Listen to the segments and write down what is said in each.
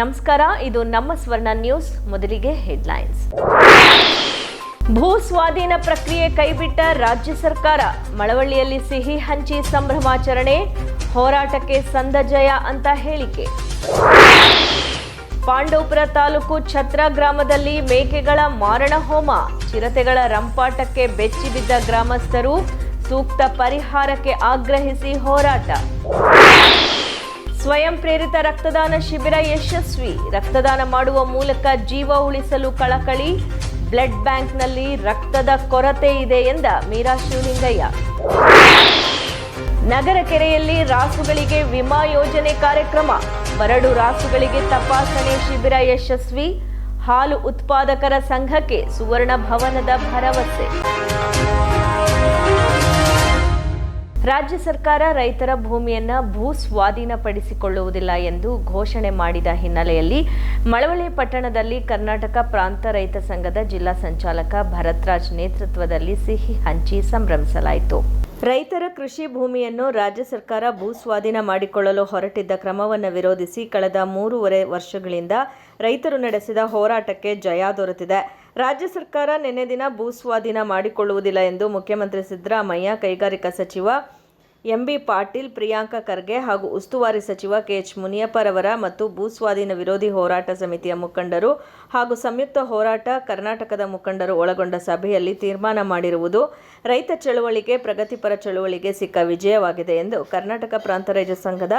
ನಮಸ್ಕಾರ, ಇದು ನಮ್ಮ ಸ್ವರ್ಣ ನ್ಯೂಸ್, ಮೊದಲಿಗೆ ಹೆಡ್ಲೈನ್ಸ್. ಭೂ ಸ್ವಾಧೀನ ಪ್ರಕ್ರಿಯೆ ಕೈಬಿಟ್ಟ ರಾಜ್ಯ ಸರ್ಕಾರ, ಮಳವಳ್ಳಿಯಲ್ಲಿ ಸಿಹಿ ಹಂಚಿ ಸಂಭ್ರಮಾಚರಣೆ, ಹೋರಾಟಕ್ಕೆ ಸಂದ ಜಯ ಅಂತ ಹೇಳಿಕೆ. ಪಾಂಡವಪುರ ತಾಲೂಕು ಛತ್ರ ಗ್ರಾಮದಲ್ಲಿ ಮೇಕೆಗಳ ಮಾರಣ ಹೋಮ, ಚಿರತೆಗಳ ರಂಪಾಟಕ್ಕೆ ಬೆಚ್ಚಿಬಿದ್ದ ಗ್ರಾಮಸ್ಥರು ಸೂಕ್ತ ಪರಿಹಾರಕ್ಕೆ ಆಗ್ರಹಿಸಿ ಹೋರಾಟ. ಸ್ವಯಂ ಪ್ರೇರಿತ ರಕ್ತದಾನ ಶಿಬಿರ ಯಶಸ್ವಿ. ರಕ್ತದಾನ ಮಾಡುವ ಮೂಲಕ ಜೀವ ಉಳಿಸಲು ಕಳಕಳಿ. ಬ್ಲಡ್ ಬ್ಯಾಂಕ್ನಲ್ಲಿ ರಕ್ತದ ಕೊರತೆ ಇದೆ ಎಂದ ಮೀರಾ ಶಿವಲಿಂಗಯ್ಯ. ನಗರ ಕೆರೆಯಲ್ಲಿ ರಾಸುಗಳಿಗೆ ವಿಮಾ ಯೋಜನೆ ಕಾರ್ಯಕ್ರಮ. ಬರಡು ರಾಸುಗಳಿಗೆ ತಪಾಸಣೆ ಶಿಬಿರ ಯಶಸ್ವಿ. ಹಾಲು ಉತ್ಪಾದಕರ ಸಂಘಕ್ಕೆ ಸುವರ್ಣ ಭವನದ ಭರವಸೆ. ರಾಜ್ಯ ಸರ್ಕಾರ ರೈತರ ಭೂಮಿಯನ್ನು ಭೂ ಸ್ವಾಧೀನಪಡಿಸಿಕೊಳ್ಳುವುದಿಲ್ಲ ಎಂದು ಘೋಷಣೆ ಮಾಡಿದ ಹಿನ್ನೆಲೆಯಲ್ಲಿ ಮಳವಳ್ಳಿ ಪಟ್ಟಣದಲ್ಲಿ ಕರ್ನಾಟಕ ಪ್ರಾಂತ ರೈತ ಸಂಘದ ಜಿಲ್ಲಾ ಸಂಚಾಲಕ ಭರತ್ರಾಜ್ ನೇತೃತ್ವದಲ್ಲಿ ಸಿಹಿ ಹಂಚಿ ಸಂಭ್ರಮಿಸಲಾಯಿತು. ರೈತರ ಕೃಷಿ ಭೂಮಿಯನ್ನು ರಾಜ್ಯ ಸರ್ಕಾರ ಭೂ ಸ್ವಾಧೀನ ಮಾಡಿಕೊಳ್ಳಲು ಹೊರಟಿದ್ದ ಕ್ರಮವನ್ನು ವಿರೋಧಿಸಿ ಕಳೆದ ಮೂರುವರೆ ವರ್ಷಗಳಿಂದ ರೈತರು ನಡೆಸಿದ ಹೋರಾಟಕ್ಕೆ ಜಯ ದೊರೆತಿದೆ. ರಾಜ್ಯ ಸರ್ಕಾರ ನಿನ್ನೆ ದಿನ ಭೂ ಸ್ವಾಧೀನ ಮಾಡಿಕೊಳ್ಳುವುದಿಲ್ಲ ಎಂದು ಮುಖ್ಯಮಂತ್ರಿ ಸಿದ್ದರಾಮಯ್ಯ, ಕೈಗಾರಿಕಾ ಸಚಿವ ಎಂಬಿ ಪಾಟೀಲ್, ಪ್ರಿಯಾಂಕ ಖರ್ಗೆ ಹಾಗೂ ಉಸ್ತುವಾರಿ ಸಚಿವ ಕೆಎಚ್ ಮುನಿಯಪ್ಪರವರ ಮತ್ತು ಭೂ ಸ್ವಾಧೀನ ವಿರೋಧಿ ಹೋರಾಟ ಸಮಿತಿಯ ಮುಖಂಡರು ಹಾಗೂ ಸಂಯುಕ್ತ ಹೋರಾಟ ಕರ್ನಾಟಕದ ಮುಖಂಡರು ಒಳಗೊಂಡ ಸಭೆಯಲ್ಲಿ ತೀರ್ಮಾನ ಮಾಡಿರುವುದು ರೈತ ಚಳುವಳಿಗೆ, ಪ್ರಗತಿಪರ ಚಳುವಳಿಗೆ ಸಿಕ್ಕ ವಿಜಯವಾಗಿದೆ ಎಂದು ಕರ್ನಾಟಕ ಪ್ರಾಂತ ರೈತ ಸಂಘದ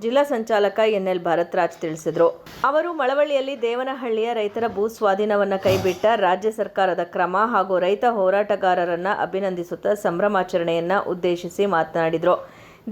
ಜಿಲ್ಲಾ ಸಂಚಾಲಕ ಎನ್ಎಲ್ ಭರತ್ರಾಜ್ ತಿಳಿಸಿದರು. ಅವರು ಮಳವಳ್ಳಿಯಲ್ಲಿ ದೇವನಹಳ್ಳಿಯ ರೈತರ ಭೂ ಸ್ವಾಧೀನವನ್ನು ಕೈಬಿಟ್ಟ ರಾಜ್ಯ ಸರ್ಕಾರದ ಕ್ರಮ ಹಾಗೂ ರೈತ ಹೋರಾಟಗಾರರನ್ನು ಅಭಿನಂದಿಸುತ್ತಾ ಸಂಭ್ರಮಾಚರಣೆಯನ್ನು ಉದ್ದೇಶಿಸಿ ಮಾತನಾಡಿದರು.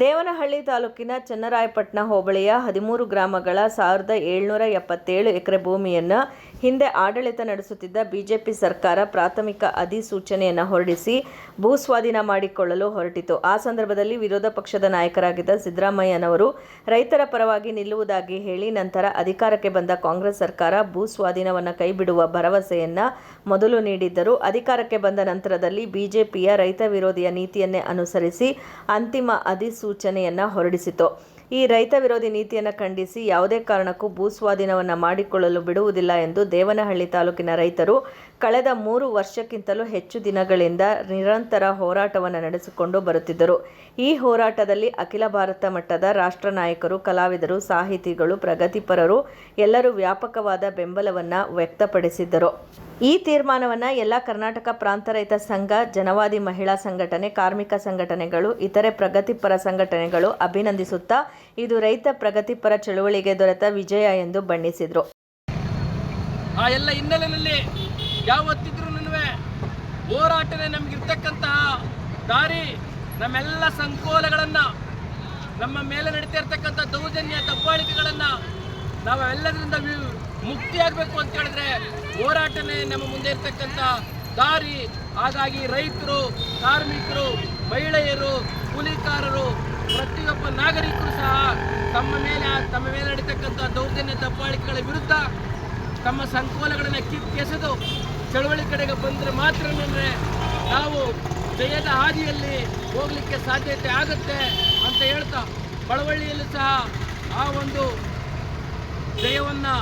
ದೇವನಹಳ್ಳಿ ತಾಲೂಕಿನ ಚನ್ನರಾಯಪಟ್ಟಣ ಹೋಬಳಿಯ ಹದಿಮೂರು ಗ್ರಾಮಗಳ ಸಾವಿರದ ಏಳ್ನೂರ ಎಪ್ಪತ್ತೇಳು ಎಕರೆ ಭೂಮಿಯನ್ನು ಹಿಂದೆ ಆಡಳಿತ ನಡೆಸುತ್ತಿದ್ದ ಬಿಜೆಪಿ ಸರ್ಕಾರ ಪ್ರಾಥಮಿಕ ಅಧಿಸೂಚನೆಯನ್ನು ಹೊರಡಿಸಿ ಭೂ ಸ್ವಾಧೀನ ಮಾಡಿಕೊಳ್ಳಲು ಹೊರಟಿತು. ಆ ಸಂದರ್ಭದಲ್ಲಿ ವಿರೋಧ ಪಕ್ಷದ ನಾಯಕರಾಗಿದ್ದ ಸಿದ್ದರಾಮಯ್ಯನವರು ರೈತರ ಪರವಾಗಿ ನಿಲ್ಲುವುದಾಗಿ ಹೇಳಿ ನಂತರ ಅಧಿಕಾರಕ್ಕೆ ಬಂದ ಕಾಂಗ್ರೆಸ್ ಸರ್ಕಾರ ಭೂ ಸ್ವಾಧೀನವನ್ನು ಕೈಬಿಡುವ ಭರವಸೆಯನ್ನ ಮೊದಲು ನೀಡಿದ್ದರು. ಅಧಿಕಾರಕ್ಕೆ ಬಂದ ನಂತರದಲ್ಲಿ ಬಿಜೆಪಿಯ ರೈತ ವಿರೋಧಿಯ ನೀತಿಯನ್ನೇ ಅನುಸರಿಸಿ ಅಂತಿಮ ಅಧಿಸೂಚನೆಯನ್ನು ಹೊರಡಿಸಿತು. ಈ ರೈತ ವಿರೋಧಿ ನೀತಿಯನ್ನು ಖಂಡಿಸಿ ಯಾವುದೇ ಕಾರಣಕ್ಕೂ ಭೂ ಸ್ವಾಧೀನವನ್ನು ಮಾಡಿಕೊಳ್ಳಲು ಬಿಡುವುದಿಲ್ಲ ಎಂದು ದೇವನಹಳ್ಳಿ ತಾಲೂಕಿನ ರೈತರು ಕಳೆದ ಮೂರು ವರ್ಷಕ್ಕಿಂತಲೂ ಹೆಚ್ಚು ದಿನಗಳಿಂದ ನಿರಂತರ ಹೋರಾಟವನ್ನು ನಡೆಸಿಕೊಂಡು ಬರುತ್ತಿದ್ದರು. ಈ ಹೋರಾಟದಲ್ಲಿ ಅಖಿಲ ಭಾರತ ಮಟ್ಟದ ರಾಷ್ಟ್ರ ನಾಯಕರು, ಕಲಾವಿದರು, ಸಾಹಿತಿಗಳು, ಪ್ರಗತಿಪರರು ಎಲ್ಲರೂ ವ್ಯಾಪಕವಾದ ಬೆಂಬಲವನ್ನು ವ್ಯಕ್ತಪಡಿಸಿದ್ದರು. ಈ ತೀರ್ಮಾನವನ್ನು ಎಲ್ಲ ಕರ್ನಾಟಕ ಪ್ರಾಂತ ರೈತ ಸಂಘ, ಜನವಾದಿ ಮಹಿಳಾ ಸಂಘಟನೆ, ಕಾರ್ಮಿಕ ಸಂಘಟನೆಗಳು, ಇತರೆ ಪ್ರಗತಿಪರ ಸಂಘಟನೆಗಳು ಅಭಿನಂದಿಸುತ್ತಾ ಇದು ರೈತ ಪ್ರಗತಿಪರ ಚಳುವಳಿಗೆ ದೊರೆತ ವಿಜಯ ಎಂದು ಬಣ್ಣಿಸಿದರು. ಆ ಎಲ್ಲ ಹಿನ್ನೆಲೆಯಲ್ಲಿ ಯಾವತ್ತಿದ್ರೂ ಹೋರಾಟನೇ ನಮಗಿರ್ತಕ್ಕಂತಹ ದಾರಿ, ನಮ್ಮೆಲ್ಲ ಸಂಕೋಲಗಳನ್ನ, ನಮ್ಮ ಮೇಲೆ ನಡೀತಾ ಇರ್ತಕ್ಕಂಥ ದೌರ್ಜನ್ಯ, ದಬ್ಬಾಳಿಕೆಗಳನ್ನು ನಾವೆಲ್ಲದರಿಂದ ಮುಕ್ತಿಯಾಗಬೇಕು ಅಂತ ಹೇಳಿದ್ರೆ ಹೋರಾಟನೇ ನಮ್ಮ ಮುಂದೆ ಇರ್ತಕ್ಕಂಥ ದಾರಿ. ಹಾಗಾಗಿ ರೈತರು, ಕಾರ್ಮಿಕರು, ಮಹಿಳೆಯರು ಸಹ ತಮ್ಮ ಮೇಲೆ ತಮ್ಮ ಮೇಲೆ ನಡೀತಕ್ಕಂಥ ದೌರ್ಜನ್ಯ ದಬ್ಬಾಳಿಕೆಗಳ ವಿರುದ್ಧ ತಮ್ಮ ಸಂಕೋಲಗಳನ್ನು ಕಿತ್ತೆಸೆದು ಚಳವಳಿ ಕಡೆಗೆ ಬಂದರೆ ಮಾತ್ರ ನಾವು ಜಯದ ಹಾದಿಯಲ್ಲಿ ಹೋಗಲಿಕ್ಕೆ ಸಾಧ್ಯತೆ ಆಗುತ್ತೆ ಅಂತ ಹೇಳ್ತಾ ಬಳವಳ್ಳಿಯಲ್ಲಿ ಸಹ ಆ ಒಂದು ಜಯವನ್ನು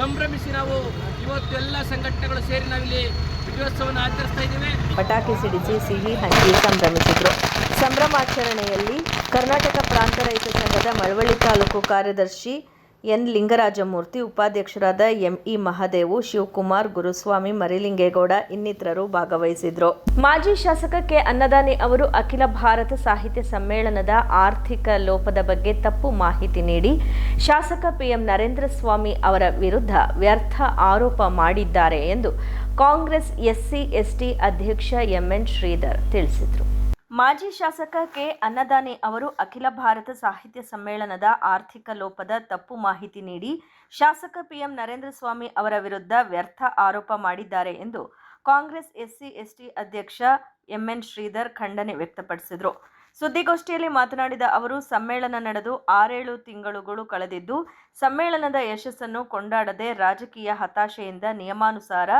ಸಂಭ್ರಮಿಸಿ ನಾವು ಇವತ್ತು ಎಲ್ಲ ಸಂಘಟನೆಗಳು ಸೇರಿ ನಾವಿಲ್ಲಿ ವಿಜಯೋತ್ಸವವನ್ನು ಆಚರಿಸ್ತಾ ಇದ್ದೀವಿ. ಪಟಾಕಿ ಸಿಡಿಸಿ ಸಿಹಿ ಹಂಚಿ ಸಂಭ್ರಮಿಸಿದರು. ಸಂಭ್ರಮಾಚರಣೆಯಲ್ಲಿ ಕರ್ನಾಟಕ ಪ್ರಾಂತ ರೈತ ಸಂಘದ ಮಳವಳ್ಳಿ ತಾಲೂಕು ಕಾರ್ಯದರ್ಶಿ ಎನ್. ಲಿಂಗರಾಜಮೂರ್ತಿ, ಉಪಾಧ್ಯಕ್ಷರಾದ ಎಂಇ ಮಹಾದೇವು, ಶಿವಕುಮಾರ್, ಗುರುಸ್ವಾಮಿ, ಮರಿಲಿಂಗೇಗೌಡ ಇನ್ನಿತರರು ಭಾಗವಹಿಸಿದ್ರು. ಮಾಜಿ ಶಾಸಕ ಕೆ. ಅನ್ನದಾನಿ ಅವರು ಅಖಿಲ ಭಾರತ ಸಾಹಿತ್ಯ ಸಮ್ಮೇಳನದ ಆರ್ಥಿಕ ಲೋಪದ ಬಗ್ಗೆ ತಪ್ಪು ಮಾಹಿತಿ ನೀಡಿ, ಶಾಸಕ ಪಿಎಂ ನರೇಂದ್ರ ಸ್ವಾಮಿ ಅವರ ವಿರುದ್ಧ ವ್ಯರ್ಥ ಆರೋಪ ಮಾಡಿದ್ದಾರೆ ಎಂದು ಕಾಂಗ್ರೆಸ್ ಎಸ್ಸಿ, ಎಸ್ಟಿ ಅಧ್ಯಕ್ಷ ಎಂಎನ್ ಶ್ರೀಧರ್ ತಿಳಿಸಿದರು. ಮಾಜಿ ಶಾಸಕ ಕೆ. ಅನ್ನದಾನಿ ಅವರು ಅಖಿಲ ಭಾರತ ಸಾಹಿತ್ಯ ಸಮ್ಮೇಳನದ ಆರ್ಥಿಕ ಲೋಪದ ತಪ್ಪು ಮಾಹಿತಿ ನೀಡಿ ಶಾಸಕ ಪಿಎಂ ನರೇಂದ್ರ ಸ್ವಾಮಿ ಅವರ ವಿರುದ್ಧ ವ್ಯರ್ಥ ಆರೋಪ ಮಾಡಿದ್ದಾರೆ ಎಂದು ಕಾಂಗ್ರೆಸ್ ಎಸ್ಸಿ ಎಸ್ಟಿ ಅಧ್ಯಕ್ಷ ಎಂಎನ್ ಶ್ರೀಧರ್ ಖಂಡನೆ ವ್ಯಕ್ತಪಡಿಸಿದರು. ಸುದ್ದಿಗೋಷ್ಠಿಯಲ್ಲಿ ಮಾತನಾಡಿದ ಅವರು, ಸಮ್ಮೇಳನ ನಡೆದು ಆರೇಳು ತಿಂಗಳುಗಳು ಕಳೆದಿದ್ದು, ಸಮ್ಮೇಳನದ ಯಶಸ್ಸನ್ನು ಕೊಂಡಾಡದೆ ರಾಜಕೀಯ ಹತಾಶೆಯಿಂದ ನಿಯಮಾನುಸಾರ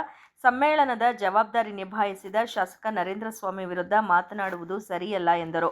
ಸಮ್ಮೇಳನದ ಜವಾಬ್ದಾರಿ ನಿಭಾಯಿಸಿದ ಶಾಸಕ ನರೇಂದ್ರ ಸ್ವಾಮಿ ವಿರುದ್ಧ ಮಾತನಾಡುವುದು ಸರಿಯಲ್ಲ ಎಂದರು.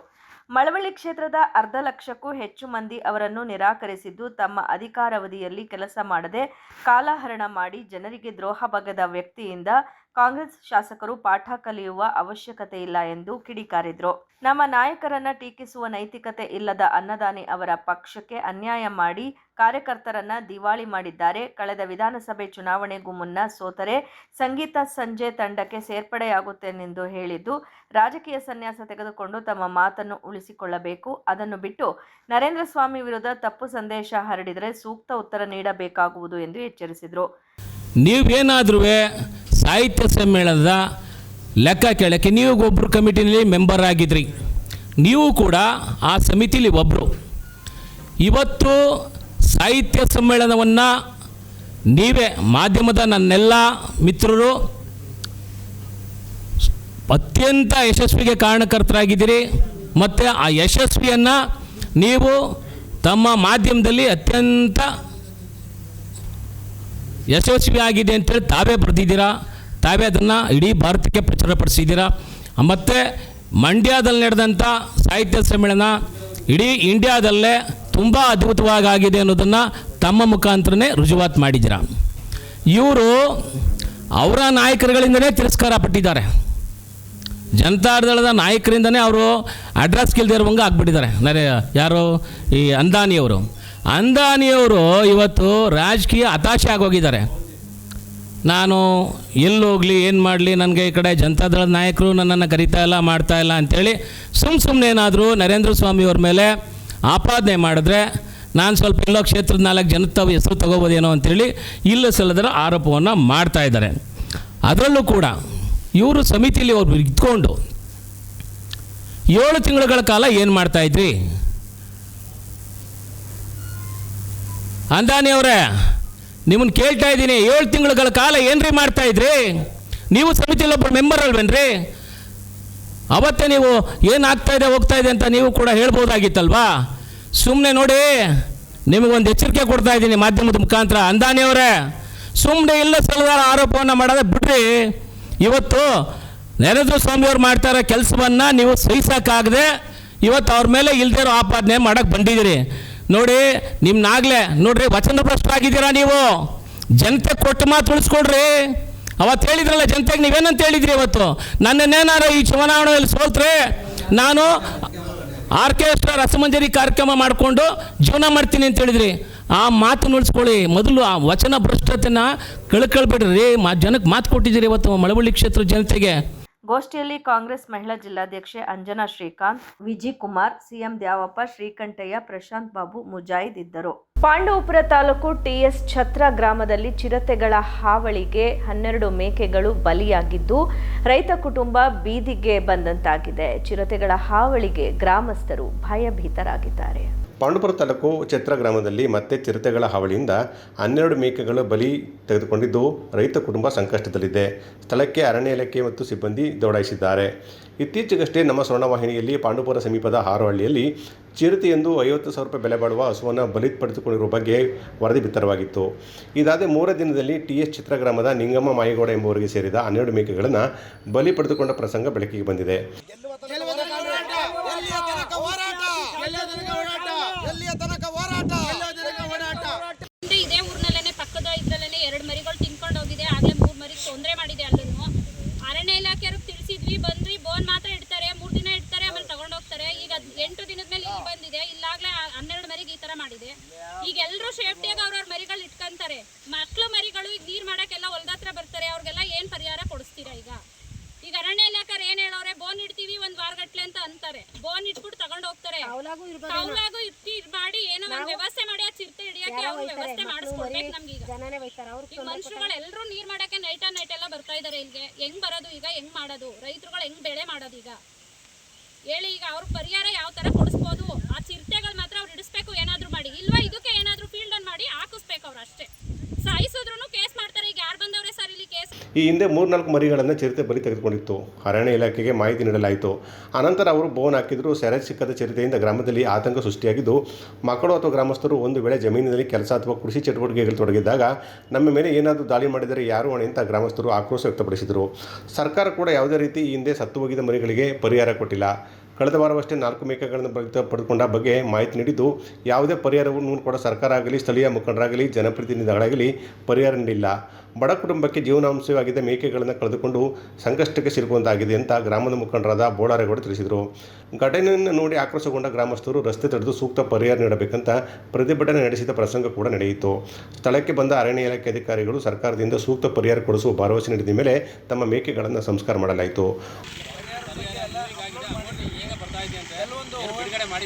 ಮಳವಳ್ಳಿ ಕ್ಷೇತ್ರದ ಅರ್ಧ ಲಕ್ಷಕ್ಕೂ ಹೆಚ್ಚು ಮಂದಿ ಅವರನ್ನು ನಿರಾಕರಿಸಿದ್ದು ತಮ್ಮ ಅಧಿಕಾರಾವಧಿಯಲ್ಲಿ ಕೆಲಸ ಮಾಡದೆ ಕಾಲಹರಣ ಮಾಡಿ ಜನರಿಗೆ ದ್ರೋಹ ಬಗೆದ ವ್ಯಕ್ತಿಯಿಂದ ಕಾಂಗ್ರೆಸ್ ಶಾಸಕರು ಪಾಠ ಕಲಿಯುವ ಅವಶ್ಯಕತೆ ಇಲ್ಲ ಎಂದು ಕಿಡಿಕಾರಿದ್ರು. ನಮ್ಮ ನಾಯಕರನ್ನ ಟೀಕಿಸುವ ನೈತಿಕತೆ ಇಲ್ಲದ ಅನ್ನದಾನಿ ಅವರ ಪಕ್ಷಕ್ಕೆ ಅನ್ಯಾಯ ಮಾಡಿ ಕಾರ್ಯಕರ್ತರನ್ನ ದಿವಾಳಿ ಮಾಡಿದ್ದಾರೆ. ಕಳೆದ ವಿಧಾನಸಭೆ ಚುನಾವಣೆಗೂ ಮುನ್ನ ಸೋತರೆ ಸಂಗೀತ ಸಂಜೆ ತಂಡಕ್ಕೆ ಸೇರ್ಪಡೆಯಾಗುತ್ತೇನೆಂದು ಹೇಳಿದ್ದು, ರಾಜಕೀಯ ಸನ್ಯಾಸ ತೆಗೆದುಕೊಂಡು ತಮ್ಮ ಮಾತನ್ನು ಉಳಿಸಿಕೊಳ್ಳಬೇಕು. ಅದನ್ನು ಬಿಟ್ಟು ನರೇಂದ್ರ ಸ್ವಾಮಿ ವಿರುದ್ಧ ತಪ್ಪು ಸಂದೇಶ ಹರಡಿದರೆ ಸೂಕ್ತ ಉತ್ತರ ನೀಡಬೇಕಾಗುವುದು ಎಂದು ಎಚ್ಚರಿಸಿದರು. ನೀವೇನಾದ್ರೂ ಸಾಹಿತ್ಯ ಸಮ್ಮೇಳನದ ಲೆಕ್ಕ ಕೇಳೋಕ್ಕೆ ನೀವು ಒಬ್ಬರು ಕಮಿಟಿನಲ್ಲಿ ಮೆಂಬರ್ ಆಗಿದ್ರಿ. ನೀವು ಕೂಡ ಆ ಸಮಿತಿಲಿ ಒಬ್ಬರು ಇವತ್ತು ಸಾಹಿತ್ಯ ಸಮ್ಮೇಳನವನ್ನು ನೀವೇ, ಮಾಧ್ಯಮದ ನನ್ನೆಲ್ಲ ಮಿತ್ರರು, ಅತ್ಯಂತ ಯಶಸ್ವಿಗೆ ಕಾರಣಕರ್ತರಾಗಿದ್ದೀರಿ. ಮತ್ತು ಆ ಯಶಸ್ವಿಯನ್ನು ನೀವು ತಮ್ಮ ಮಾಧ್ಯಮದಲ್ಲಿ ಅತ್ಯಂತ ಯಶಸ್ವಿ ಆಗಿದೆ ಅಂತೇಳಿ ತಾವೇ ಬರೆದಿದ್ದೀರಾ? ತಾವೇ ಅದನ್ನು ಇಡೀ ಭಾರತಕ್ಕೆ ಪ್ರಚಾರಪಡಿಸಿದ್ದೀರಾ? ಮತ್ತು ಮಂಡ್ಯದಲ್ಲಿ ನಡೆದಂಥ ಸಾಹಿತ್ಯ ಸಮ್ಮೇಳನ ಇಡೀ ಇಂಡಿಯಾದಲ್ಲೇ ತುಂಬ ಅದ್ಭುತವಾಗಿ ಆಗಿದೆ ಅನ್ನೋದನ್ನು ತಮ್ಮ ಮುಖಾಂತರನೇ ರುಜುವಾತು ಮಾಡಿದ್ದೀರಾ? ಇವರು ಅವರ ನಾಯಕರುಗಳಿಂದಲೇ ತಿರಸ್ಕಾರ ಪಟ್ಟಿದ್ದಾರೆ. ಜನತಾದಳದ ನಾಯಕರಿಂದನೇ ಅವರು ಅಡ್ರೆಸ್ ಕಿಲ್ದಿರುವಂಗೆ ಆಗ್ಬಿಟ್ಟಿದ್ದಾರೆ. ನರೇ ಯಾರು? ಈ ಅಂದಾನಿಯವರು. ಅಂದಾನಿಯವರು ಇವತ್ತು ರಾಜಕೀಯ ಹತಾಶೆ ಆಗೋಗಿದ್ದಾರೆ. ನಾನು ಎಲ್ಲೋಗಲಿ ಏನು ಮಾಡಲಿ, ನನಗೆ ಈ ಕಡೆ ಜನತಾದಳದ ನಾಯಕರು ನನ್ನನ್ನು ಕರಿತಾ ಇಲ್ಲ, ಮಾಡ್ತಾ ಇಲ್ಲ ಅಂಥೇಳಿ ಸುಮ್ಮ ಸುಮ್ಮನೆ ಏನಾದರೂ ನರೇಂದ್ರ ಸ್ವಾಮಿಯವ್ರ ಮೇಲೆ ಆಪಾದನೆ ಮಾಡಿದ್ರೆ ನಾನು ಸ್ವಲ್ಪ ಎಲ್ಲೋ ಕ್ಷೇತ್ರದ ನಾಲ್ಕು ಜನ ತಾವು ಹೆಸರು ತಗೋಬೋದೇನೋ ಅಂಥೇಳಿ ಇಲ್ಲ ಸಲ್ಲದರ ಆರೋಪವನ್ನು ಮಾಡ್ತಾ ಇದ್ದಾರೆ. ಅದರಲ್ಲೂ ಕೂಡ ಇವರು ಸಮಿತಿಯಲ್ಲಿ ಅವ್ರು ಇದ್ಕೊಂಡು ಏಳು ತಿಂಗಳುಗಳ ಕಾಲ ಏನು ಮಾಡ್ತಾ ಅಂದಾನಿ ಅವರೇ ನಿಮ್ಮನ್ನು ಕೇಳ್ತಾ ಇದ್ದೀನಿ, ಏಳು ತಿಂಗಳುಗಳ ಕಾಲ ಏನ್ರಿ ಮಾಡ್ತಾ ಇದ್ರಿ? ನೀವು ಸಮಿತಿಯಲ್ಲಿ ಒಬ್ಬರು ಮೆಂಬರ್ ಅಲ್ವೇನ್ರಿ? ಅವತ್ತೇ ನೀವು ಏನಾಗ್ತಾ ಇದೆ, ಹೋಗ್ತಾ ಇದೆ ಅಂತ ನೀವು ಕೂಡ ಹೇಳ್ಬೋದಾಗಿತ್ತಲ್ವಾ? ಸುಮ್ಮನೆ ನೋಡಿ ನಿಮಗೊಂದು ಎಚ್ಚರಿಕೆ ಕೊಡ್ತಾ ಇದ್ದೀನಿ ಮಾಧ್ಯಮದ ಮುಖಾಂತರ. ಅಂದಾನಿ ಅವರೇ ಸುಮ್ಮನೆ ಇಲ್ಲ ಸಲದಾರ ಆರೋಪವನ್ನು ಮಾಡೋದೇ ಬಿಡ್ರಿ. ಇವತ್ತು ನರೇಂದ್ರ ಸ್ವಾಮಿಯವ್ರು ಮಾಡ್ತಾ ಇರೋ ಕೆಲಸವನ್ನು ನೀವು ಸಹಿಸೋಕ್ಕಾಗದೆ ಇವತ್ತು ಅವ್ರ ಮೇಲೆ ಇಲ್ದೇ ಇರೋ ಆಪಾದನೆ ಮಾಡೋಕ್ಕೆ ಬಂದಿದ್ದೀರಿ. ನೋಡಿ ನಿಮ್ಮನ್ನಾಗಲೇ ನೋಡ್ರಿ ವಚನ ಭ್ರಷ್ಟರಾಗಿದ್ದೀರಾ ನೀವು? ಜನತೆ ಕೊಟ್ಟು ಮಾತು ಉಳಿಸ್ಕೊಡ್ರಿ ಅವತ್ತು ಹೇಳಿದ್ರಲ್ಲ ಜನತೆಗೆ ನೀವೇನಂತ ಹೇಳಿದ್ರಿ ಇವತ್ತು? ನನ್ನನ್ನೇನಾರು ಈ ಚುನಾವಣೆಯಲ್ಲಿ ಸೋತ್ರೆ, ನಾನು ಆರ್ಕೆಸ್ಟ್ರಾ ರಸಮಂಜರಿ ಕಾರ್ಯಕ್ರಮ ಮಾಡಿಕೊಂಡು ಜೀವನ ಮಾಡ್ತೀನಿ ಅಂತ ಹೇಳಿದ್ರಿ. ಆ ಮಾತು ಉಳಿಸ್ಕೊಳ್ಳಿ. ಮೊದಲು ಆ ವಚನ ಭ್ರಷ್ಟತೆನ ಕಳ್ಕೊಳ್ಬೇಡ್ರಿ ಮಾ ಜನಕ್ಕೆ ಮಾತು ಕೊಟ್ಟಿದ್ದೀರಿ ಇವತ್ತು ಮಳವಳ್ಳಿ ಕ್ಷೇತ್ರ ಜನತೆಗೆ. ಗೋಷ್ಠಿಯಲ್ಲಿ ಕಾಂಗ್ರೆಸ್ ಮಹಿಳಾ ಜಿಲ್ಲಾಧ್ಯಕ್ಷೆ ಅಂಜನಾ ಶ್ರೀಕಾಂತ್, ವಿಜಿ ಕುಮಾರ್, ಸಿಎಂ ದ್ಯಾವಪ್ಪ, ಶ್ರೀಕಂಠಯ್ಯ, ಪ್ರಶಾಂತ್ ಬಾಬು ಮುಜಾಯಿದ್ ಇದ್ದರು. ಪಾಂಡವಪುರ ತಾಲೂಕು ಟಿಎಸ್ ಛತ್ರ ಗ್ರಾಮದಲ್ಲಿ ಚಿರತೆಗಳ ಹಾವಳಿಗೆ ಹನ್ನೆರಡು ಮೇಕೆಗಳು ಬಲಿಯಾಗಿದ್ದು, ರೈತ ಕುಟುಂಬ ಬೀದಿಗೆ ಬಂದಂತಾಗಿದೆ. ಚಿರತೆಗಳ ಹಾವಳಿಗೆ ಗ್ರಾಮಸ್ಥರು ಭಯಭೀತರಾಗಿದ್ದಾರೆ. ಪಾಂಡುಪುರ ತಾಲೂಕು ಚಿತ್ರ ಗ್ರಾಮದಲ್ಲಿ ಮತ್ತೆ ಚಿರತೆಗಳ ಹಾವಳಿಯಿಂದ ಹನ್ನೆರಡು ಮೇಕೆಗಳು ಬಲಿ ತೆಗೆದುಕೊಂಡಿದ್ದು ರೈತ ಕುಟುಂಬ ಸಂಕಷ್ಟದಲ್ಲಿದೆ. ಸ್ಥಳಕ್ಕೆ ಅರಣ್ಯ ಇಲಾಖೆ ಮತ್ತು ಸಿಬ್ಬಂದಿ ದೌಡಾಯಿಸಿದ್ದಾರೆ. ಇತ್ತೀಚೆಗಷ್ಟೇ ನಮ್ಮ ಸ್ವರ್ಣವಾಹಿನಿಯಲ್ಲಿ ಪಾಂಡುಪುರ ಸಮೀಪದ ಹಾರೋಹಳ್ಳಿಯಲ್ಲಿ ಚಿರತೆಯೊಂದು ಐವತ್ತು ಸಾವಿರ ರೂಪಾಯಿ ಬೆಲೆ ಬಾಳುವ ಹಸುವನ್ನು ಬಲಿ ಪಡೆದುಕೊಂಡಿರುವ ಬಗ್ಗೆ ವರದಿ ಬಿತ್ತರವಾಗಿತ್ತು. ಇದಾದ ಮೂರೇ ದಿನದಲ್ಲಿ ಟಿ ಎಸ್ ಚಿತ್ರಗ್ರಾಮದ ನಿಂಗಮ್ಮ ಮಾಯಗೌಡ ಎಂಬುವರಿಗೆ ಸೇರಿದ ಹನ್ನೆರಡು ಮೇಕೆಗಳನ್ನು ಬಲಿ ಪಡೆದುಕೊಂಡ ಪ್ರಸಂಗ ಬೆಳಕಿಗೆ ಬಂದಿದೆ ಎಲ್ಲಿಯ ತನಕ ಹೋರಾಟ ಎಲ್ಲಿಯ ತನಕ ಹೋರಾಟ ಎಲ್ಲಿಯ ತನಕ ಹೋರಾಟ ಎಲ್ಲಿಯ ತನಕ ಹೋರಾಟ ಹಿಂದೆ ಇದೇ ಊರ್ನಲ್ಲೇನೆ ಪಕ್ಕದ ಇದ್ರಲ್ಲೇನೆ ಎರಡು ಮರಿಗಳು ತಿನ್ಕೊಂಡು ಹೋಗಿದೆ ಆಗ್ಲೇ ಮೂರ್ ಮರಿ ತೊಂದರೆ ಮಾಡಿದೆ ಅಲ್ಲೂ ಅರಣ್ಯ ಇಲಾಖೆಯವ್ರಿಗೆ ತಿಳಿಸಿದ್ವಿ ಬಂದ್ರಿ ಬೋನ್ ಮಾತ್ರ ಇಡ್ತಾರೆ ಮೂರ್ ದಿನ ಇಡ್ತಾರೆ ಆಮೇಲೆ ತಗೊಂಡ್ ಹೋಗ್ತಾರೆ ಈಗ ಅದ್ ಎಂಟು ದಿನದ ಮೇಲೆ ಇಲ್ಲಿ ಬಂದಿದೆ. ಇಲ್ಲಾಗ್ಲೇ ಹನ್ನೆರಡು ಮರಿಗೆ ಈ ತರ ಮಾಡಿದೆ. ಈಗ ಎಲ್ರು ಸೇಫ್ಟಿಯಾಗಿ ಅವ್ರವ್ರ ಮರಿಗಳು ಇಟ್ಕೊಂತಾರೆ. ಮಕ್ಳು ಮರಿಗಳು ಈಗ ನೀರ್ ಮಾಡಕ್ಕೆಲ್ಲ ಹೊಲ್ದತ್ರ ಬರ್ತಾರೆ. ಅವ್ರಿಗೆಲ್ಲ ಏನ್ ಪರಿಹಾರ ಕೊಡಿಸ್ತೀರಾ ಈಗ? ಈಗ ಅರಣ್ಯ ಇಲಾಖೆ ಏನ್ ಹೇಳೋರೆ? ಬೋನ್ ಇಡ್ತೀವಿ ಒಂದ್ ವಾರಗಟ್ಲೆ ಅಂತ ಅಂತಾರೆ. ಬೋನ್ ಇಟ್ಬಿಟ್ಟು ತಗೊಂಡ್ ಹೋಗ್ತಾರೆ. ಕೌಲಾಗೂ ಇಟ್ಟಿ ಮಾಡಿ ಏನೋ ಒಂದ್ ವ್ಯವಸ್ಥೆ ಮಾಡಿ ಆ ಚಿರತೆ ಹಿಡಿಯಕ್ಕೆ ಅವ್ರು ವ್ಯವಸ್ಥೆ ಮಾಡಿಸ್ಕೊಡ್ಬೇಕು ನಮ್ಗೆ ಈಗ. ಈಗ ಮನುಷ್ಯರುಗಳು ಎಲ್ಲರೂ ನೀರ್ ಮಾಡಕ್ಕೆ ನೈಟ್ ನೈಟ್ ಎಲ್ಲ ಬರ್ತಾ ಇದಾರೆ ಇಲ್ಲಿಗೆ ಹೆಂಗ್ ಬರೋದು ಈಗ? ಹೆಂಗ್ ಮಾಡೋದು? ರೈತರುಗಳು ಹೆಂಗ್ ಬೆಳೆ ಮಾಡೋದು ಈಗ? ಹೇಳಿ, ಈಗ ಅವ್ರ ಪರಿಹಾರ ಯಾವ ತರ ಕೊಡಿಸ್ಬೋದು? ಆ ಚಿರತೆಗಳು ಮಾತ್ರ ಅವ್ರು ಇಡಿಸ್ಬೇಕು ಏನಾದ್ರು ಮಾಡಿ. ಇಲ್ವಾ, ಇದಕ್ಕೆ ಏನಾದ್ರು ಫೀಲ್ಡ್ ಅನ್ ಮಾಡಿ ಹಾಕಿಸ್ಬೇಕು ಅವ್ರು ಅಷ್ಟೇ. ಸಾಯಿಸಿದ್ರು ಕೇಸ್ ಮಾಡ್ತಾರೆ ಈಗ ಯಾರು ಬಂದವ್ರೆ ಸರ್ ಇಲ್ಲಿ ಕೇಸ್ ಈ ಹಿಂದೆ ಮೂರ್ನಾಲ್ಕು ಮರಿಗಳನ್ನು ಚಿರತೆ ಬಲಿ ತೆಗೆದುಕೊಂಡಿತ್ತು. ಅರಣ್ಯ ಇಲಾಖೆಗೆ ಮಾಹಿತಿ ನೀಡಲಾಯಿತು. ಅನಂತರ ಅವರು ಬೋನ್ ಹಾಕಿದ್ರು. ಸೆರೆ ಸಿಕ್ಕದ ಚಿರತೆಯಿಂದ ಗ್ರಾಮದಲ್ಲಿ ಆತಂಕ ಸೃಷ್ಟಿಯಾಗಿದ್ದು, ಮಕ್ಕಳು ಅಥವಾ ಗ್ರಾಮಸ್ಥರು ಒಂದು ವೇಳೆ ಜಮೀನಿನಲ್ಲಿ ಕೆಲಸ ಅಥವಾ ಕೃಷಿ ಚಟುವಟಿಕೆಗಳು ತೊಡಗಿದ್ದಾಗ ನಮ್ಮ ಮೇಲೆ ಏನಾದರೂ ದಾಳಿ ಮಾಡಿದರೆ ಯಾರು ಹೊಣೆ ಅಂತ ಗ್ರಾಮಸ್ಥರು ಆಕ್ರೋಶ ವ್ಯಕ್ತಪಡಿಸಿದರು. ಸರ್ಕಾರ ಕೂಡ ಯಾವುದೇ ರೀತಿ ಈ ಹಿಂದೆ ಸತ್ತು ಹೋಗಿದ ಮರಿಗಳಿಗೆ ಪರಿಹಾರ ಕೊಟ್ಟಿಲ್ಲ. ಕಳೆದ ವಾರವಷ್ಟೇ ನಾಲ್ಕು ಮೇಕೆಗಳನ್ನು ಪಡೆದುಕೊಂಡ ಬಗ್ಗೆ ಮಾಹಿತಿ ನೀಡಿದ್ದು, ಯಾವುದೇ ಪರಿಹಾರವನ್ನು ಕೂಡ ಸರ್ಕಾರ ಆಗಲಿ, ಸ್ಥಳೀಯ ಮುಖಂಡರಾಗಲಿ, ಜನಪ್ರತಿನಿಧಿಗಳಾಗಲಿ ಪರಿಹಾರ ನೀಡಿಲ್ಲ. ಬಡ ಕುಟುಂಬಕ್ಕೆ ಜೀವನಾಂಶವಾಗಿದ್ದ ಮೇಕೆಗಳನ್ನು ಕಳೆದುಕೊಂಡು ಸಂಕಷ್ಟಕ್ಕೆ ಸಿಲುಕುವಂತಾಗಿದೆ ಅಂತ ಗ್ರಾಮದ ಮುಖಂಡರಾದ ಬೋಳಾರೇಗೌಡ ತಿಳಿಸಿದರು. ಘಟನೆಯನ್ನು ನೋಡಿ ಆಕ್ರೋಶಗೊಂಡ ಗ್ರಾಮಸ್ಥರು ರಸ್ತೆ ತಡೆದು ಸೂಕ್ತ ಪರಿಹಾರ ನೀಡಬೇಕಂತ ಪ್ರತಿಭಟನೆ ನಡೆಸಿದ ಪ್ರಸಂಗ ಕೂಡ ನಡೆಯಿತು. ಸ್ಥಳಕ್ಕೆ ಬಂದ ಅರಣ್ಯ ಇಲಾಖೆ ಅಧಿಕಾರಿಗಳು ಸರ್ಕಾರದಿಂದ ಸೂಕ್ತ ಪರಿಹಾರ ಕೊಡಿಸುವ ಭರವಸೆ ನೀಡಿದ ಮೇಲೆ ತಮ್ಮ ಮೇಕೆಗಳನ್ನು ಸಂಸ್ಕಾರ ಮಾಡಲಾಯಿತು ಈಗ ಬರ್ತಾ ಇದೆ ಅಂತ ಏನು